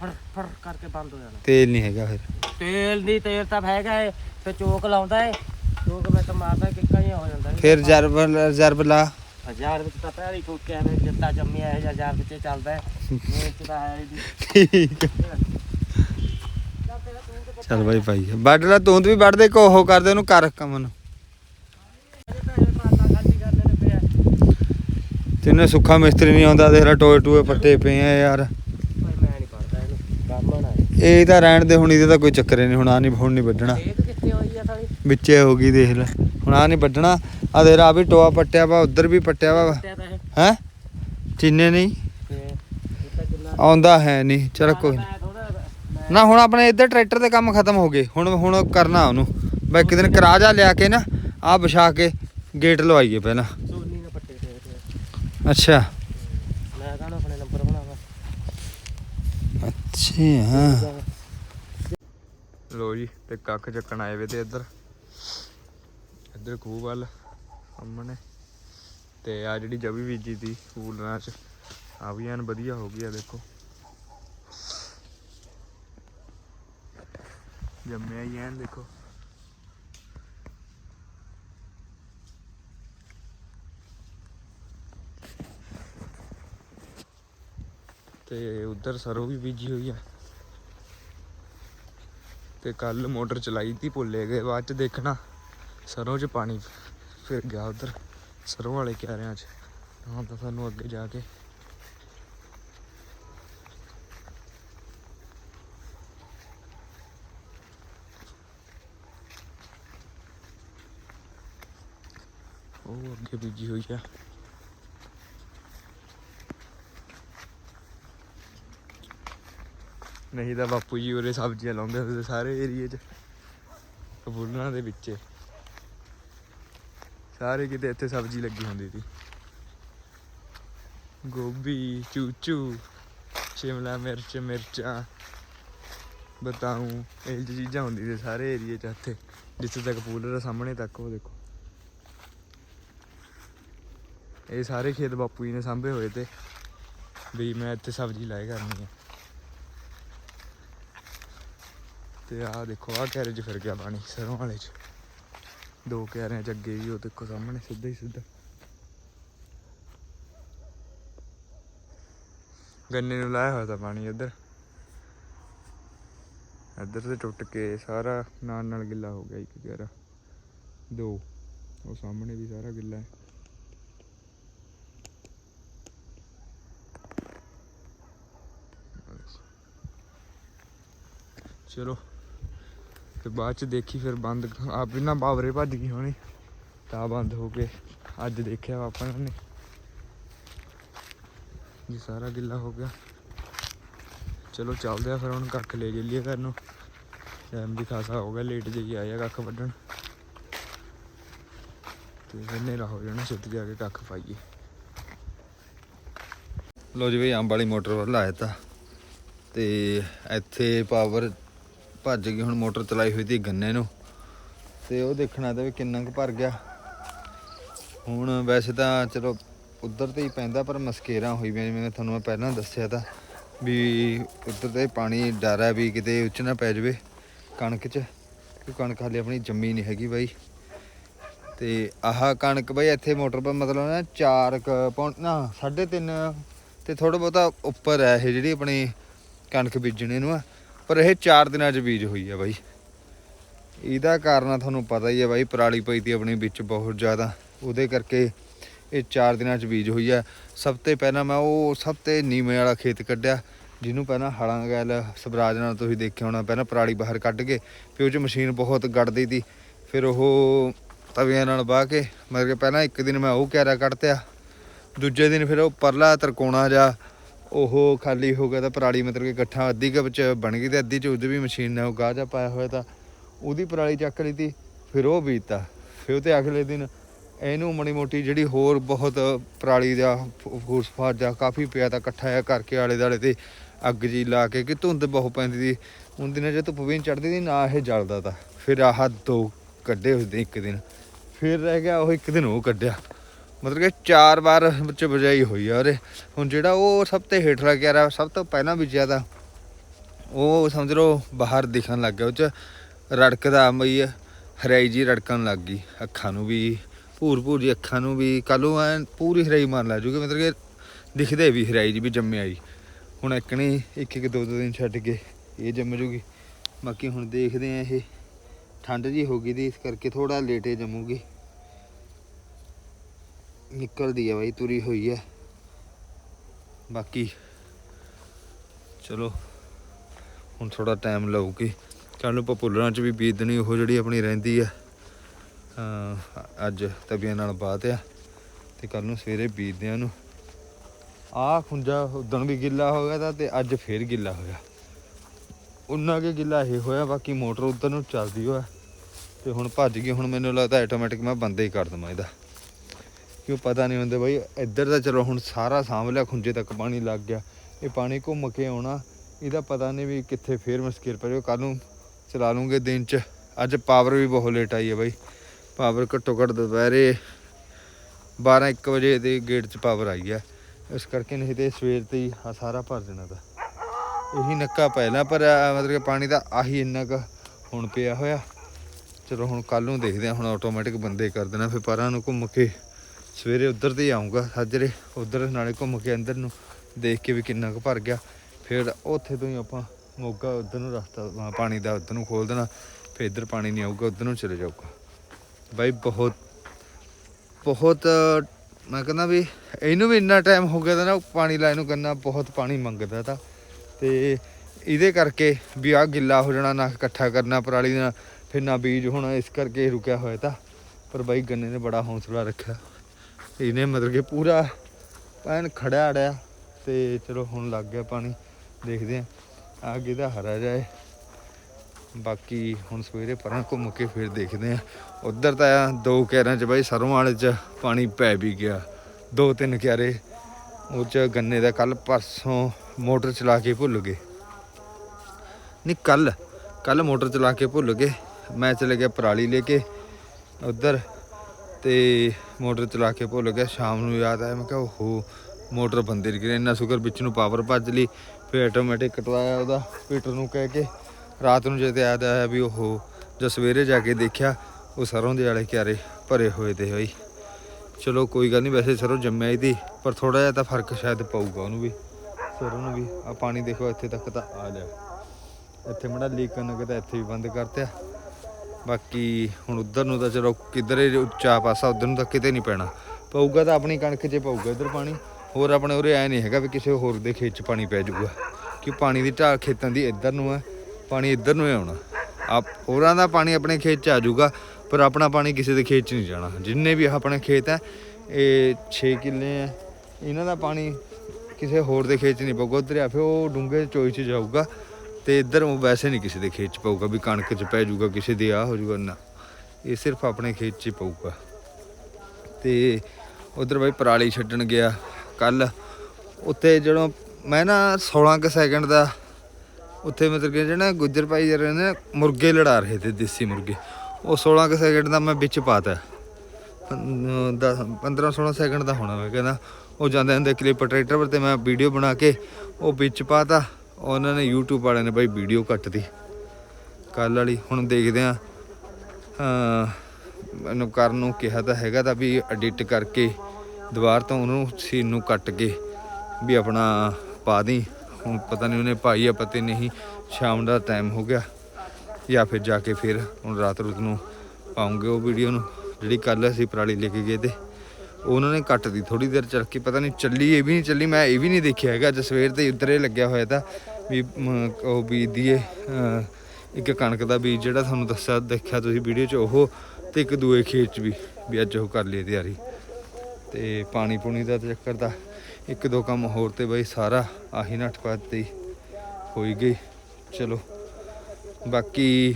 ਫੜ ਫੜ ਕਰਕੇ ਬੰਦ ਹੋ ਜਾਣਾ
ਤੇਲ ਨਹੀਂ ਹੈਗਾ ਫਿਰ।
ਤੇਲ ਨਹੀਂ ਤੇਲ ਤਾਂ ਹੈਗਾ ਹੈ ਤੇ ਚੋਕ ਲਾਉਂਦਾ ਹੈ ਚੋਕ ਵਿੱਚ ਮਾਰਦਾ ਕਿੱਕਾ ਜਿਹਾ ਹੋ ਜਾਂਦਾ ਹੈ
ਫਿਰ ਰਿਜ਼ਰਵ ਰਿਜ਼ਰਵ ਲਾ।
ਹਜ਼ਾਰ ਵਿੱਚ ਤਾਂ ਪਹਿਲੀ ਠੋਕਿਆ ਐਵੇਂ ਜਿੱਤਾ ਜੰਮਿਆ ਹੈ ਹਜ਼ਾਰ ਵਿੱਚ ਹੀ ਚੱਲਦਾ ਹੈ ਵਿੱਚ ਤਾਂ ਹੈ ਹੀ ਨਹੀਂ।
ਠੀਕ ਚਲ ਬਾਈ ਭਾਈ ਵੱਢ ਲੈ ਤੂੰ ਵੀ ਵੱਢ ਦੇ ਕੋ ਉਹ ਕਰਦੇ ਉਹਨੂੰ ਕਰ ਕੰਮ ਨੂੰ। ਤੈਨੂੰ ਸੁੱਖਾ ਮਿਸਤਰੀ ਨਹੀਂ ਆਉਂਦਾ, ਤੇਰਾ ਟੋਏ ਟੂਏ ਪੱਟੇ ਪਏ ਆ ਯਾਰ। ਇਹ ਤਾਂ ਰਹਿਣ ਦੇ, ਹੁਣ ਇਹਦੇ ਤਾਂ ਕੋਈ ਚੱਕਰ ਨਹੀਂ, ਹੁਣ ਆ ਨਹੀਂ, ਹੁਣ ਨਹੀਂ ਵੱਢਣਾ। ਵਿੱਚੇ ਹੋ ਗਈ, ਦੇਖ ਲੈ। ਹੁਣ ਆ ਨਹੀਂ ਵੱਢਣਾ। ਆ ਤੇਰਾ ਆ ਵੀ ਟੋਆ ਪੱਟਿਆ ਵਾ, ਉਧਰ ਵੀ ਪੱਟਿਆ ਵਾ। ਹੈ? ਚੀਨੇ ਨਹੀਂ? ਆਉਂਦਾ ਹੈ ਨਹੀਂ, ਚਲ ਕੋਈ ਨਾ। ਹੁਣ ਆਪਣੇ ਇੱਧਰ ਟਰੈਕਟਰ ਦੇ ਕੰਮ ਖਤਮ ਹੋ ਗਏ। ਹੁਣ ਹੁਣ ਕਰਨਾ ਉਹਨੂੰ। ਬਈ ਇੱਕ ਦਿਨ ਕਰਾ ਜਾ ਲਿਆ ਕੇ ਨਾ। ਆ ਵਿਛਾ ਕੇ ਗੇਟ ਲਵਾਈਏ ਪਹਿਲਾਂ। ਅੱਛਾ। ਅੱਛਾ। ਲੋ ਜੀ ਤੇ ਕੱਖ ਚੱਕਣ ਆਏ ਵੇ ਤੇ ਇੱਧਰ। ਇੱਧਰ ਖੂਹ ਵੱਲ ਸਾਹਮਣੇ। ਤੇ ਆ ਜਿਹੜੀ ਜਵੀ ਬੀਜੀ ਤੀ ਫੂਲਾਂ ਚ ਆ ਵੀ ਐਨ ਵਧੀਆ ਹੋ ਗਈ ਆ ਦੇਖੋ। ਜੰਮਿਆ ਹੀ ਐਨ ਦੇਖੋ। ਤੇ ਉਧਰ ਸਰੋਂ ਵੀ ਬੀਜੀ ਹੋਈ ਆ। ਤੇ ਕੱਲ ਮੋਟਰ ਚਲਾਈ ਤੀ ਭੁੱਲੇ ਗਏ, ਬਾਅਦ ਚ ਦੇਖਣਾ। ਸਰੋਂ ਚ ਪਾਣੀ ਫਿਰ ਗਿਆ ਉਧਰ। ਸਰੋਂ ਵਾਲੇ ਕਿਆਰਿਆਂ ਚ। ਹਾਂ, ਤਾਂ ਸਾਨੂੰ ਅੱਗੇ ਜਾ ਕੇ। ਉਹ ਅੱਗੇ ਬੀਜੀ ਹੋਈ ਆ। ਨਹੀਂ ਤਾਂ ਬਾਪੂ ਜੀ ਉਰੇ ਸਬਜ਼ੀਆਂ ਲਾਉਂਦੇ ਹੁੰਦੇ ਸੀ ਸਾਰੇ ਏਰੀਏ 'ਚ। ਕਬੂਲਰਾਂ ਦੇ ਵਿੱਚ। ਸਾਰੇ ਕਿਤੇ ਇੱਥੇ ਸਬਜ਼ੀ ਲੱਗੀ ਹੁੰਦੀ ਸੀ। ਗੋਭੀ, ਚੂਚੂ, ਸ਼ਿਮਲਾ ਮਿਰਚ, ਮਿਰਚਾਂ, ਬਤਾਊ, ਇਹ ਜਿਹੀ ਚੀਜ਼ਾਂ ਹੁੰਦੀਆਂ ਸੀ ਸਾਰੇ ਏਰੀਏ 'ਚ ਇੱਥੇ। ਜਿੱਥੇ ਤੱਕ ਕਪੂਲਰ ਆ ਸਾਹਮਣੇ ਤੱਕ, ਉਹ ਦੇਖੋ। ਇਹ ਸਾਰੇ ਖੇਤ ਬਾਪੂ ਜੀ ਨੇ ਸਾਂਭੇ ਹੋਏ ਤੇ ਵੀ ਮੈਂ ਇੱਥੇ ਸਬਜ਼ੀ ਲਾਏ ਕਰਨੀ ਆ। ਤੇ ਆਹ ਦੇਖੋ, ਆਹ ਕੈਰੇ 'ਚ ਫਿਰ ਗਿਆ ਪਾਣੀ, ਸਰੋਂ ਵਾਲੇ 'ਚ। ਦੋ ਕਿਆਰਿਆਂ 'ਚ ਅੱਗੇ ਵੀ ਉਹ ਦੇਖੋ ਸਾਹਮਣੇ, ਸਿੱਧਾ ਹੀ ਸਿੱਧਾ। ਗੰਨੇ ਨੂੰ ਲਾਇਆ ਹੋਇਆ ਤਾਂ ਪਾਣੀ ਇੱਧਰ। ਇੱਧਰ ਤੇ ਟੁੱਟ ਕੇ ਸਾਰਾ ਨਾਲ ਨਾਲ ਗਿੱਲਾ ਹੋ ਗਿਆ ਇੱਕ ਗੈਰਾ ਦੋ, ਉਹ ਸਾਹਮਣੇ ਵੀ ਸਾਰਾ ਗਿੱਲਾ ਹੈ। ਚਲੋ। ਤੇ ਬਾਅਦ ਚ ਦੇਖੀ ਫਿਰ ਬੰਦ। ਆਪ ਵੀ ਨਾ ਬਾਵਰੇ ਭੱਜ ਗਈ ਹੋਣੀ। ਤਾਂ ਬੰਦ ਹੋ ਕੇ ਅੱਜ ਦੇਖਿਆ ਆਪਾਂ ਨੇ। ਜੀ, ਸਾਰਾ ਗਿੱਲਾ ਹੋ ਗਿਆ। ਚਲੋ ਚੱਲਦੇ ਆ ਫਿਰ ਹੁਣ ਕੱਖ ਲੈ ਚੱਲੀਏ ਘਰ ਨੂੰ। ਟਾਈਮ ਵੀ ਖਾਸਾ ਹੋ ਗਿਆ ਲੇਟ ਜਿਹੀ ਆਇਆ ਕੱਖ ਵੱਢਣ। ਤੇ ਫਿਰ ਹਨੇਰਾ ਹੋ ਜਾਣਾ ਛੇਤੀ ਜਾ ਕੇ ਕੱਖ ਪਾਈਏ। ਲੋ ਜੀ ਬਈ, ਅੰਬ ਵਾਲੀ ਮੋਟਰ ਵੱਲ ਆਇਆ ਤਾਂ। ਤੇ ਇੱਥੇ ਪਾਵਰ ਭੱਜ ਗਈ, ਹੁਣ ਮੋਟਰ ਚਲਾਈ ਹੋਈ ਸੀ ਗੰਨੇ ਨੂੰ। ਤੇ ਉਹ ਦੇਖਣਾ ਤਾਂ ਵੀ ਕਿੰਨਾ ਕੁ ਭਰ ਗਿਆ। ਹੁਣ ਵੈਸੇ ਤਾਂ ਚਲੋ ਉਧਰ ਤੇ ਹੀ ਪੈਂਦਾ, ਪਰ ਮਸਕੇਰਾ ਹੋਈ ਵੀ ਜਿਵੇਂ ਤੁਹਾਨੂੰ ਮੈਂ ਪਹਿਲਾਂ ਦੱਸਿਆ ਤਾਂ, ਵੀ ਉਧਰ ਤੇ ਪਾਣੀ ਡਰ ਹੈ ਵੀ ਕਿਤੇ ਉੱਚ ਨਾ ਪੈ ਜਾਵੇ ਕਣਕ 'ਚ ਕਿਉਂ ਕਣਕ ਹਾਲੇ ਆਪਣੀ ਜੰਮੀ ਨਹੀਂ ਹੈਗੀ ਬਾਈ। ਤੇ ਆਹ ਕਣਕ ਬਾਈ ਇੱਥੇ ਮੋਟਰ ਪਰ ਮਤਲਬ ਨਾ 4 ਪੌਂਡ ਨਾ 3.5 ਤੇ ਥੋੜਾ ਬਹੁਤਾ ਉੱਪਰ ਹੈ ਇਹ ਜਿਹੜੀ ਆਪਣੀ ਕਣਕ ਬੀਜਣੇ ਨੂੰ ਆ। ਪਰ ਇਹ 4 ਦਿਨਾਂ 'ਚ ਬੀਜ ਹੋਈ ਆ ਬਾਈ। ਇਹਦਾ ਕਾਰਨ ਤੁਹਾਨੂੰ ਪਤਾ ਹੀ ਹੈ ਬਾਈ, ਪਰਾਲੀ ਪਈ ਤੀ ਆਪਣੀ ਵਿੱਚ ਬਹੁਤ ਜ਼ਿਆਦਾ। ਉਹਦੇ ਕਰਕੇ ਇਹ 4 ਦਿਨਾਂ 'ਚ ਬੀਜ ਹੋਈ ਆ। ਸਭ ਤੋਂ ਪਹਿਲਾਂ ਮੈਂ ਉਹ ਸਭ ਤੋਂ ਨੀਵੇਂ ਵਾਲਾ ਖੇਤ ਕੱਢਿਆ, ਜਿਹਨੂੰ ਪਹਿਲਾਂ ਹਲਾਂ ਗੈਲ ਸਬਰਾਜ ਨਾਲ ਤੁਸੀਂ ਦੇਖਿਆ ਹੋਣਾ, ਪਹਿਲਾਂ ਪਰਾਲੀ ਬਾਹਰ ਕੱਢ ਕੇ, ਫਿਰ ਉਹ 'ਚ ਮਸ਼ੀਨ ਬਹੁਤ ਗੜਦੀ ਤੀ। ਫਿਰ ਉਹ ਤਵਿਆਂ ਨਾਲ ਬਾਹ ਕੇ, ਮਤਲਬ ਕਿ ਪਹਿਲਾਂ ਇੱਕ ਦਿਨ ਮੈਂ ਉਹ ਕਿਆਰਾ ਕੱਢਤਿਆ ਦੂਜੇ ਦਿਨ ਫਿਰ ਉਹ ਪਰਲਾ ਤਰਕੋਣਾ ਜਾ ਉਹ ਖਾਲੀ ਹੋ ਗਿਆ ਤਾਂ ਪਰਾਲੀ ਮਤਲਬ ਕਿ ਇਕੱਠਾ ਅੱਧੀ ਕੁ ਵਿੱਚ ਬਣ ਗਈ ਤੇ ਅੱਧੀ ਚ ਉਹਦੇ ਵੀ ਮਸ਼ੀਨ ਨੇ ਉਹ ਗਾਹ ਜਾ ਪਾਇਆ ਹੋਇਆ ਤਾਂ ਉਹਦੀ ਪਰਾਲੀ ਚੱਕ ਲਈ ਤੀ, ਫਿਰ ਉਹ ਬੀਜਤਾ। ਫਿਰ ਉਹ ਤੇ ਅਗਲੇ ਦਿਨ ਇਹਨੂੰ ਮਣੀ ਮੋਟੀ ਜਿਹੜੀ ਹੋਰ ਬਹੁਤ ਪਰਾਲੀ ਦਾ ਫੂਸਫਾਟ ਜਾਂ ਕਾਫੀ ਪਿਆ ਤਾਂ ਇਕੱਠਾ ਜਿਹਾ ਕਰਕੇ ਆਲੇ ਦਾਲੇ ਤੇ ਅੱਗ ਜੀ ਲਾ ਕੇ ਕਿ ਧੁੰਦ ਬਹੁਤ ਪੈਂਦੀ ਸੀ ਉਨ ਦਿਨਾਂ ਜੇ ਧੁੱਪ ਵੀ ਨੀ ਚੜਦੀ ਸੀ ਨਾ ਇਹ ਜਲਦਾ ਤਾ। ਫਿਰ ਆਹ ਦੋ ਕੱਢੇ ਉਸ ਦਿਨ, ਇੱਕ ਦਿਨ। ਫਿਰ ਰਹਿ ਗਿਆ ਉਹ ਇੱਕ ਦਿਨ ਉਹ ਕੱਢਿਆ। ਮਤਲਬ ਕਿ ਚਾਰ ਵਾਰ ਵਿੱਚ ਬਜਾਈ ਹੋਈ ਆ ਉਹਦੇ ਹੁਣ ਜਿਹੜਾ ਉਹ ਸਭ ਤੋਂ ਹੇਠਲਾ ਕਿਆਰਾ ਸਭ ਤੋਂ ਪਹਿਲਾਂ ਬੀਜਿਆ ਦਾ ਉਹ ਸਮਝ ਲਓ ਬਾਹਰ ਦਿਖਣ ਲੱਗ ਗਿਆ, ਉਹ ਚ ਰੜਕਦਾ ਬਈ ਹਰਾਈ ਜੀ ਰੜਕਣ ਲੱਗ ਗਈ, ਅੱਖਾਂ ਨੂੰ ਵੀ, ਭੂਰ ਭੂਰ ਜੀ ਅੱਖਾਂ ਨੂੰ ਵੀ ਕੱਲੋਂ ਐ ਪੂਰੀ ਹਰਾਈ ਮਾਰ ਲੱਗ ਜੂਗੀ, ਮਤਲਬ ਕਿ ਦਿਖਦੇ ਵੀ ਹਰਾਈ ਜੀ ਵੀ ਜੰਮਿਆ ਆਈ। ਹੁਣ ਇੱਕ ਇੱਕਣੀ ਇੱਕ ਇੱਕ ਦੋ ਦੋ ਦਿਨ ਛੱਡ ਕੇ ਇਹ ਜੰਮ ਜੂਗੀ। ਬਾਕੀ ਹੁਣ ਦੇਖਦੇ ਆ ਇਹ ਠੰਡ ਜੀ ਹੋ ਗਈ ਦੀ ਇਸ ਕਰਕੇ ਥੋੜਾ ਲੇਟੇ ਜੰਮੂਗੀ। ਨਿਕਲਦੀ ਹੈ ਬਾਈ, ਤੁਰੀ ਹੋਈ ਹੈ ਬਾਕੀ ਚਲੋ, ਹੁਣ ਥੋੜਾ ਟਾਈਮ ਲਊਗੀ ਕੱਲ ਨੂੰ ਪਪੂਲਰਾਂ ਚ ਵੀ ਬੀਜਣੀ ਉਹ ਜਿਹੜੀ ਆਪਣੀ ਰਹਿੰਦੀ ਆ ਅੱਜ ਤਬੀਆਂ ਨਾਲ ਬਾਤ ਆ। ਤੇ ਕੱਲ ਨੂੰ ਸਵੇਰੇ ਬੀਜਦੇ ਆ ਉਹਨੂੰ ਆਹ ਖੁੰਜਾ ਉਦਣ ਵੀ ਗਿੱਲਾ ਹੋ ਗਿਆ ਤਾਂ ਤੇ ਅੱਜ ਫੇਰ ਗਿੱਲਾ ਹੋਇਆ ਉਨਾ ਕੇ ਗਿੱਲਾ ਇਹ ਹੋਇਆ, ਬਾਕੀ ਮੋਟਰ ਉਧਰ ਨੂੰ ਚੱਲਦੀ ਹੋਇਆ ਤੇ ਹੁਣ ਭੱਜ ਗਈ, ਹੁਣ ਮੈਨੂੰ ਲੱਗਦਾ ਆਟੋਮੈਟਿਕ ਮੈਂ ਬੰਦ ਹੀ ਕਰ ਦਵਾਂ ਇਹਦਾ। ਕਿਉਂ ਪਤਾ ਨਹੀਂ ਹੁੰਦਾ ਬਾਈ, ਇੱਧਰ ਦਾ ਚਲੋ ਹੁਣ ਸਾਰਾ ਸਾਂਭ ਲਿਆ ਖੁੰਝੇ ਤੱਕ ਪਾਣੀ ਲੱਗ ਗਿਆ। ਇਹ ਪਾਣੀ ਘੁੰਮ ਕੇ ਆਉਣਾ, ਇਹਦਾ ਪਤਾ ਨਹੀਂ ਵੀ ਕਿੱਥੇ ਫੇਰ ਮੁਸ਼ਕਿਲ ਪੈ ਜਾਊ। ਕੱਲ ਨੂੰ ਚਲਾ ਲੂੰਗੇ ਦਿਨ ਚ। ਅੱਜ ਪਾਵਰ ਵੀ ਬਹੁਤ ਲੇਟ ਆਈ ਹੈ ਬਾਈ। ਪਾਵਰ ਘੱਟੋ ਘੱਟ ਦੁਪਹਿਰੇ 12 1 ਵਜੇ ਦੇ ਗੇਟ 'ਚ ਪਾਵਰ ਆਈ ਹੈ। ਇਸ ਕਰਕੇ ਨਹੀਂ ਤੇ ਸਵੇਰ ਤੇ ਹੀ ਆਹ ਸਾਰਾ ਭਰ ਦੇਣਾ ਤਾਂ। ਇਹੀ ਨੱਕਾ ਪਹਿਲਾਂ ਪਰ ਮਤਲਬ ਕਿ ਪਾਣੀ ਦਾ ਆਹੀ ਇੰਨਾ ਕੁ ਹੁਣ ਪਿਆ ਹੋਇਆ। ਚਲੋ ਹੁਣ ਕੱਲ ਨੂੰ ਦੇਖਦੇ ਹਾਂ, ਹੁਣ ਆਟੋਮੈਟਿਕ ਬੰਦੇ ਕਰ ਦੇਣਾ। ਫਿਰ ਪਰਾਂ ਨੂੰ ਘੁੰਮ ਕੇ ਸਵੇਰੇ ਉਧਰ ਤੇ ਆਉਂਗਾ ਸਾਜਰੇ ਉਧਰ ਨਾਲੇ ਘੁੰਮ ਕੇ ਅੰਦਰ ਨੂੰ ਦੇਖ ਕੇ ਵੀ ਕਿੰਨਾ ਕੁ ਭਰ ਗਿਆ। ਫਿਰ ਉੱਥੇ ਤੋਂ ਹੀ ਆਪਾਂ ਮੋਗਾ ਉਧਰ ਨੂੰ ਰਸਤਾ ਪਾਣੀ ਦਾ ਉਧਰ ਨੂੰ ਖੋਲ ਦੇਣਾ, ਫਿਰ ਇੱਧਰ ਪਾਣੀ ਨਹੀਂ ਆਊਗਾ, ਉਧਰ ਨੂੰ ਚਲੇ ਜਾਊਗਾ। ਬਾਈ ਬਹੁਤ ਬਹੁਤ, ਮੈਂ ਕਹਿੰਦਾ ਵੀ ਇਹਨੂੰ ਵੀ ਇੰਨਾ ਟਾਈਮ ਹੋ ਗਿਆ ਤਾਂ ਨਾ, ਪਾਣੀ ਲਾਏ ਨੂੰ ਕਰਨਾ ਬਹੁਤ ਪਾਣੀ ਮੰਗਦਾ ਤਾਂ। ਤੇ ਇਹਦੇ ਕਰਕੇ ਵੀ ਆ ਗਿੱਲਾ ਹੋ ਜਾਣਾ, ਨਾ ਇਕੱਠਾ ਕਰਨਾ ਪਰਾਲੀ ਨਾਲ, ਫਿਰ ਨਾ ਬੀਜ ਹੋਣਾ, ਇਸ ਕਰਕੇ ਇਹ ਰੁਕਿਆ ਹੋਇਆ ਤਾਂ। ਪਰ ਬਾਈ ਗੰਨੇ ਨੇ ਬੜਾ ਹੌਸਲਾ ਰੱਖਿਆ। ਇਹਨੇ ਮਤਲਬ ਕਿ ਪੂਰਾ ਐਨ ਖੜਿਆ ਅੜਿਆ ਤੇ ਚਲੋ ਹੁਣ ਲੱਗ ਗਿਆ ਪਾਣੀ, ਦੇਖਦੇ ਆ ਅੱਗੇ ਦਾ ਹਰਾ ਜਾਏ ਬਾਕੀ ਹੁਣ ਸਵੇਰੇ ਪਰਾਂ ਘੁੰਮ ਕੇ ਫਿਰ ਦੇਖਦੇ ਆ ਉਧਰ ਤਾਂ ਦੋ ਕਿਆਰਿਆਂ ਚ ਬਾਈ, ਸਰੋਂ ਵਾਲੇ ਚ ਪਾਣੀ ਪੈ ਵੀ ਗਿਆ। ਦੋ ਤਿੰਨ ਕਿਆਰੇ, ਉਹ ਚ ਗੰਨੇ ਦਾ ਕੱਲ ਪਰਸੋਂ ਮੋਟਰ ਚਲਾ ਕੇ ਭੁੱਲ ਗਏ। ਨਹੀਂ ਕੱਲ ਕੱਲ ਮੋਟਰ ਚਲਾ ਕੇ ਭੁੱਲ ਗਏ। ਮੈਂ ਚਲੇ ਗਿਆ ਪਰਾਲੀ ਲੈ ਕੇ। ਉਧਰ ਤੇ ਮੋਟਰ ਚਲਾ ਕੇ ਭੁੱਲ ਗਿਆ, ਸ਼ਾਮ ਨੂੰ ਯਾਦ ਆਇਆ, ਮੈਂ ਕਿਹਾ ਓਹੋ, ਮੋਟਰ ਬੰਦੇ ਨਹੀਂ ਇੰਨਾ ਸ਼ੁਕਰ ਵਿੱਚ ਨੂੰ ਪਾਵਰ ਭੱਜ ਲਈ, ਫਿਰ ਆਟੋਮੈਟਿਕ ਕਟਵਾਇਆ ਉਹਦਾ ਪੀਟਰ ਨੂੰ ਕਹਿ ਕੇ, ਰਾਤ ਨੂੰ ਜਦ ਯਾਦ ਆਇਆ ਵੀ ਓਹੋ, ਜਦ ਸਵੇਰੇ ਜਾ ਕੇ ਦੇਖਿਆ, ਉਹ ਸਰੋਂ ਦੇ ਵਾਲੇ ਕਿਆਰੇ ਭਰੇ ਹੋਏ ਤੇ ਹੋਈ। ਚਲੋ ਕੋਈ ਗੱਲ ਨਹੀਂ ਵੈਸੇ ਸਰੋਂ ਜੰਮਿਆ ਹੀ ਦੀ ਪਰ ਥੋੜਾ ਜਿਹਾ ਤਾਂ ਫ਼ਰਕ ਸ਼ਾਇਦ ਪਊਗਾ ਉਹਨੂੰ ਵੀ, ਸਰੋਂ ਨੂੰ ਵੀ ਆ ਪਾਣੀ ਦੇਖੋ ਇੱਥੇ ਤੱਕ ਤਾਂ ਆ ਜਾ ਇੱਥੇ ਮੜਾ ਲੀਕ ਕਰਨ ਤਾਂ ਇੱਥੇ ਵੀ ਬੰਦ ਕਰਤਿਆ। ਬਾਕੀ ਹੁਣ ਉਧਰ ਨੂੰ ਤਾਂ ਚਲੋ ਕਿੱਧਰ ਇਹ ਉੱਚਾ ਪਾਸਾ ਉਧਰ ਨੂੰ ਤਾਂ ਕਿਤੇ ਨਹੀਂ ਪੈਣਾ। ਪਊਗਾ ਤਾਂ ਆਪਣੀ ਕਣਕ 'ਚ ਪਊਗਾ ਇਧਰ ਪਾਣੀ। ਹੋਰ ਆਪਣੇ ਉਰੇ ਐ ਨਹੀਂ ਹੈਗਾ ਵੀ ਕਿਸੇ ਹੋਰ ਦੇ ਖੇਤ 'ਚ ਪਾਣੀ ਪੈ ਜਾਊਗਾ। ਕਿ ਪਾਣੀ ਦੀ ਢਾਲ ਖੇਤਾਂ ਦੀ ਇੱਧਰ ਨੂੰ ਹੈ ਪਾਣੀ ਇੱਧਰ ਨੂੰ ਹੀ ਆਉਣਾ। ਆਪ ਹੋਰਾਂ ਦਾ ਪਾਣੀ ਆਪਣੇ ਖੇਤ 'ਚ ਆ ਜਾਊਗਾ, ਪਰ ਆਪਣਾ ਪਾਣੀ ਕਿਸੇ ਦੇ ਖੇਤ 'ਚ ਨਹੀਂ ਜਾਣਾ। ਜਿੰਨੇ ਵੀ ਆਪਣੇ ਖੇਤ ਹੈ ਇਹ 6 ਕਿੱਲੇ ਹੈ ਇਹਨਾਂ ਦਾ ਪਾਣੀ ਕਿਸੇ ਹੋਰ ਦੇ ਖੇਤ 'ਚ ਨਹੀਂ ਪਊਗਾ। ਉਧਰ ਆ ਫਿਰ ਉਹ ਡੂੰਘੇ ਚੋਈ 'ਚ ਜਾਊਗਾ। ਤੇ ਇੱਧਰ ਉਹ ਵੈਸੇ ਨਹੀਂ ਕਿਸੇ ਦੇ ਖੇਤ 'ਚ ਪਊਗਾ ਵੀ ਕਣਕ 'ਚ ਪੈ ਜਾਊਗਾ, ਕਿਸੇ ਦੇ ਆ ਹੋ ਜਾਊਗਾ, ਨਾ। ਇਹ ਸਿਰਫ ਆਪਣੇ ਖੇਤ 'ਚ ਹੀ ਪਊਗਾ। ਤੇ ਉਧਰ ਬਾਈ ਪਰਾਲੀ ਛੱਡਣ ਗਿਆ ਕੱਲ। ਉੱਥੇ ਜਦੋਂ ਮੈਂ ਨਾ 16 ਕੁ ਸੈਕਿੰਡ ਦਾ ਉੱਥੇ ਮਤਲਬ ਕਿ ਜਿਹੜਾ ਗੁੱਜਰ ਭਾਈ ਜਿਹੜੇ ਨੇ ਮੁਰਗੇ ਲੜਾ ਰਹੇ ਤੇ ਦੇਸੀ ਮੁਰਗੇ, ਉਹ 16 ਕੁ ਸੈਕਿੰਡ ਦਾ ਮੈਂ ਵਿੱਚ ਪਾਤਾ। 15 16 ਸੈਕਿੰਡ ਦਾ ਹੋਣਾ ਮੈਂ ਕਹਿੰਦਾ। ਉਹ ਜਾਂਦੇ ਹੁੰਦੇ ਕਲਿੱਪ ਟਰੈਕਟਰ ਪਰ ਤੇ ਮੈਂ ਵੀਡੀਓ ਬਣਾ ਕੇ ਉਹ ਵਿੱਚ ਪਾਤਾ। ਉਹਨਾਂ ਨੇ YouTube ਵਾਲਿਆਂ ਨੇ ਬਾਈ ਵੀਡੀਓ ਕੱਟਤੀ। ਕੱਲ ਵਾਲੀ ਹੁਣ ਦੇਖਦੇ ਆ ਮੈਨੂੰ ਕਰਨ ਨੂੰ ਕਿਹਾ ਤਾਂ ਹੈਗਾ ਤਾਂ ਵੀ ਐਡਿਟ ਕਰਕੇ ਦੁਬਾਰ ਤੋਂ ਉਹਨੂੰ ਸੀਨ ਨੂੰ ਕੱਟ ਕੇ ਵੀ ਆਪਣਾ ਪਾ ਦੀ ਹੁਣ ਪਤਾ ਨਹੀਂ ਉਹਨੇ ਪਾਈ ਆ, ਪਤਾ ਨਹੀਂ ਸ਼ਾਮ ਦਾ ਟਾਈਮ ਹੋ ਗਿਆ ਜਾਂ ਫਿਰ ਜਾ ਕੇ ਫਿਰ ਹੁਣ ਰਾਤ ਰੁਤ ਨੂੰ ਪਾਉਂਗੇ ਉਹ ਵੀਡੀਓ ਨੂੰ। ਜਿਹੜੀ ਕੱਲ ਅਸੀਂ ਪਰਾਲੀ ਲੈ ਕੇ ਗਏ ਤੇ। ਉਹਨਾਂ ਨੇ ਕੱਟ ਦੀ ਥੋੜੀ ਦੇਰ ਚੱਲ ਕੇ, ਪਤਾ ਨਹੀਂ ਚੱਲੀ ਇਹ ਵੀ ਨਹੀਂ ਚੱਲੀ, ਮੈਂ ਇਹ ਵੀ ਨਹੀਂ ਦੇਖਿਆ ਹੈਗਾ, ਅੱਜ ਸਵੇਰ ਤੇ ਉੱਧਰ ਇਹ ਲੱਗਿਆ ਹੋਇਆ ਤਾਂ ਵੀ ਉਹ ਬੀਜ ਦੀਏ ਇੱਕ ਕਣਕ ਦਾ ਬੀਜ ਜਿਹੜਾ ਤੁਹਾਨੂੰ ਦੱਸਿਆ, ਦੇਖਿਆ ਤੁਸੀਂ ਵੀਡੀਓ 'ਚ, ਉਹ ਤੇ ਇੱਕ ਦੂਏ ਖੇਤ 'ਚ ਵੀ ਵੀ ਅੱਜ ਉਹ ਕਰ ਲਈ ਤਿਆਰੀ। ਤੇ ਪਾਣੀ ਪੂਣੀ ਦਾ ਚੱਕਰ ਦਾ, ਇੱਕ ਦੋ ਕੰਮ ਹੋਰ ਤੇ ਬਈ ਸਾਰਾ ਆਹੀ ਨਟਪਾਤ ਤੇ ਹੀ ਹੋਈ ਗਈ। ਚਲੋ, ਬਾਕੀ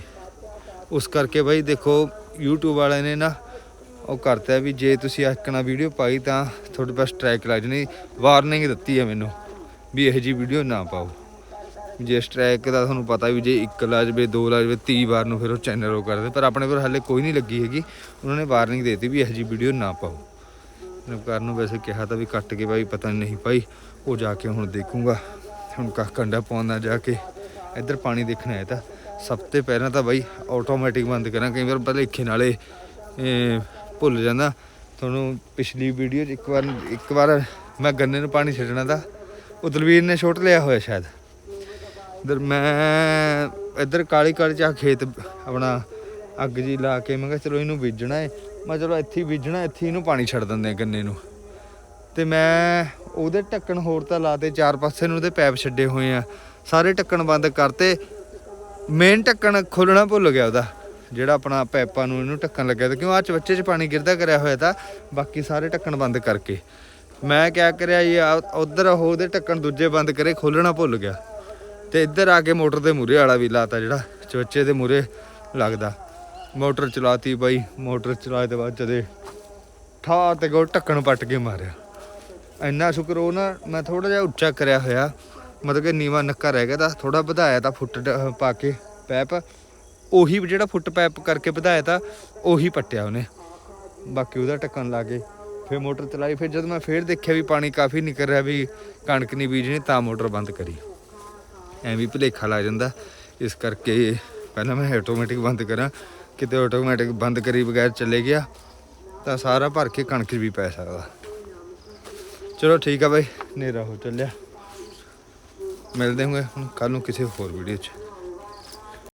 ਉਸ ਕਰਕੇ ਬਈ ਦੇਖੋ, YouTube ਵਾਲਿਆਂ ਨੇ ਨਾ ਉਹ ਕਰਤਾ ਵੀ ਜੇ ਤੁਸੀਂ ਆਕਣਾ ਵੀਡੀਓ ਪਾਈ ਤਾਂ ਤੁਹਾਡੇ ਪਾਸ ਸਟ੍ਰਾਈਕ ਲੱਗ ਜਣੀ। ਵਾਰਨਿੰਗ ਦਿੱਤੀ ਹੈ ਮੈਨੂੰ ਵੀ ਇਹੋ ਜੀ ਵੀਡੀਓ ਨਾ ਪਾਓ। ਜੇ ਸਟ੍ਰਾਈਕ ਦਾ ਤੁਹਾਨੂੰ ਪਤਾ ਵੀ ਜੇ ਇੱਕ ਲਾ ਜਾਵੇ, ਦੋ ਲਾ ਜਾਵੇ 30 ਵਾਰ ਨੂੰ ਫਿਰ ਉਹ ਚੈਨਲ ਉਹ ਕਰਦੇ। ਪਰ ਆਪਣੇ ਕੋਲ ਹਾਲੇ ਕੋਈ ਨਹੀਂ ਲੱਗੀ ਹੈਗੀ। ਉਹਨਾਂ ਨੇ ਵਾਰਨਿੰਗ ਦੇਤੀ ਵੀ ਇਹੋ ਜੀ ਵੀਡੀਓ ਨਾ ਪਾਓ। ਨਵਕਾਰ ਨੂੰ ਵੈਸੇ ਕਿਹਾ ਤਾਂ ਵੀ ਕੱਟ ਕੇ ਬਾਈ, ਪਤਾ ਨਹੀਂ ਭਾਈ, ਉਹ ਜਾ ਕੇ ਹੁਣ ਦੇਖੂੰਗਾ। ਹੁਣ ਕਾ, ਕੰਡਾ ਪਾਉਂਦਾ ਜਾ ਕੇ। ਇੱਧਰ ਪਾਣੀ ਦੇਖਣਾ ਹੈ ਤਾਂ। ਸਭ ਤੋਂ ਪਹਿਲਾਂ ਤਾਂ ਬਾਈ ਆਟੋਮੈਟਿਕ ਬੰਦ ਕਰਾਂ। ਕਈ ਵਾਰ ਭਲੇਖੇ ਨਾਲੇ ਭੁੱਲ ਜਾਂਦਾ। ਤੁਹਾਨੂੰ ਪਿਛਲੀ ਵੀਡੀਓ 'ਚ ਇੱਕ ਵਾਰ ਇੱਕ ਵਾਰ ਮੈਂ ਗੰਨੇ ਨੂੰ ਪਾਣੀ ਛੱਡਣਾ ਤਾਂ ਉਹ ਦਲਵੀਰ ਨੇ ਛੋਟ ਲਿਆ ਹੋਇਆ ਸ਼ਾਇਦ। ਇਧਰ ਮੈਂ, ਇੱਧਰ ਕਾਲੀ ਕਾਲੀ ਚਾ ਖੇਤ ਆਪਣਾ ਅੱਗ ਜੀ ਲਾ ਕੇ ਮੈਂ ਕਿਹਾ ਚਲੋ ਇਹਨੂੰ ਬੀਜਣਾ ਹੈ ਮੈਂ ਚਲੋ ਇੱਥੇ ਬੀਜਣਾ, ਇੱਥੇ ਇਹਨੂੰ ਪਾਣੀ ਛੱਡ ਦਿੰਦੇ ਆ ਗੰਨੇ ਨੂੰ। ਤੇ ਮੈਂ ਉਹਦੇ ਢੱਕਣ ਹੋਰ ਤਾਂ ਲਾਤੇ ਚਾਰ ਪਾਸੇ ਨੂੰ ਉਹਦੇ ਪੈਪ ਛੱਡੇ ਹੋਏ ਆ। ਸਾਰੇ ਢੱਕਣ ਬੰਦ ਕਰਤੇ। ਮੇਨ ਢੱਕਣ ਖੋਲਣਾ ਭੁੱਲ ਗਿਆ ਉਹਦਾ। ਜਿਹੜਾ ਆਪਣਾ ਪੈਪਾਂ ਨੂੰ ਇਹਨੂੰ ਢੱਕਣ ਲੱਗਿਆ ਤਾਂ ਕਿਉਂ ਆ ਚ ਬੱਚੇ ਚ ਪਾਣੀ ਗਿਰਦਾ ਕਰਿਆ ਹੋਇਆ ਤਾਂ ਬਾਕੀ ਸਾਰੇ ਢੱਕਣ ਬੰਦ ਕਰਕੇ। ਮੈਂ ਕਿਆ ਕਰਿਆ ਜੀ ਉਧਰ ਉਹਦੇ ਢੱਕਣ ਦੂਜੇ ਬੰਦ ਕਰੇ ਖੋਲਣਾ ਭੁੱਲ ਗਿਆ। ਤੇ ਇੱਧਰ ਆ ਕੇ ਮੋਟਰ ਦੇ ਮੂਰੇ ਵਾਲਾ ਵੀ ਲਾਤਾ ਜਿਹੜਾ ਚਵੱਚੇ ਦੇ ਮੂਰੇ ਲੱਗਦਾ। ਮੋਟਰ ਚਲਾਤੀ ਬਾਈ, ਮੋਟਰ ਚਲਾਏ ਦੇ ਬਾਅਦ ਜਦੇ ਠਾ ਤੇ ਗੋ ਢੱਕਣ ਪੱਟ ਕੇ ਮਾਰਿਆ। ਇੰਨਾ ਸ਼ੁਕਰ ਉਹ ਨਾ, ਮੈਂ ਥੋੜਾ ਜਿਹਾ ਉੱਚਾ ਕਰਿਆ ਹੋਇਆ। ਮਤਲਬ ਕਿ ਨੀਵਾ ਨੱਕਾ ਰਹਿ ਗਿਆ ਤਾਂ ਥੋੜਾ ਵਧਾਇਆ ਤਾਂ ਫੁੱਟ ਪਾ ਕੇ ਪੈਪ। ਉਹੀ ਜਿਹੜਾ ਫੁੱਟ ਪੈਪ ਕਰਕੇ ਵਧਾਇਆ ਤਾਂ ਉਹੀ ਪੱਟਿਆ ਉਹਨੇ। ਬਾਕੀ ਉਹਦਾ ਢੱਕਣ ਲਾ ਕੇ ਫਿਰ ਮੋਟਰ ਚਲਾਈ। ਫਿਰ ਜਦ ਮੈਂ ਫੇਰ ਦੇਖਿਆ ਵੀ ਪਾਣੀ ਕਾਫੀ ਨਿਕਲ ਰਿਹਾ ਵੀ ਕਣਕ ਨਹੀਂ ਬੀਜਣੀ ਤਾਂ ਮੋਟਰ ਬੰਦ ਕਰੀ। ਐਂ ਵੀ ਭੁਲੇਖਾ ਲੱਗ ਜਾਂਦਾ। ਇਸ ਕਰਕੇ ਪਹਿਲਾਂ ਮੈਂ ਆਟੋਮੈਟਿਕ ਬੰਦ ਕਰਾਂ। ਕਿਤੇ ਆਟੋਮੈਟਿਕ ਬੰਦ ਕਰੀ ਬਗੈਰ ਚੱਲੇ ਗਿਆ ਤਾਂ ਸਾਰਾ ਭਰ ਕੇ ਕਣਕ 'ਚ ਵੀ ਪੈ ਸਕਦਾ। ਚਲੋ ਠੀਕ ਆ ਬਾਈ, ਹਨੇਰਾ ਹੋ ਚੱਲਿਆ। ਮਿਲਦੇ ਹੋਗੇ ਹੁਣ ਕੱਲ ਨੂੰ ਕਿਸੇ ਹੋਰ ਵੀਡੀਓ 'ਚ।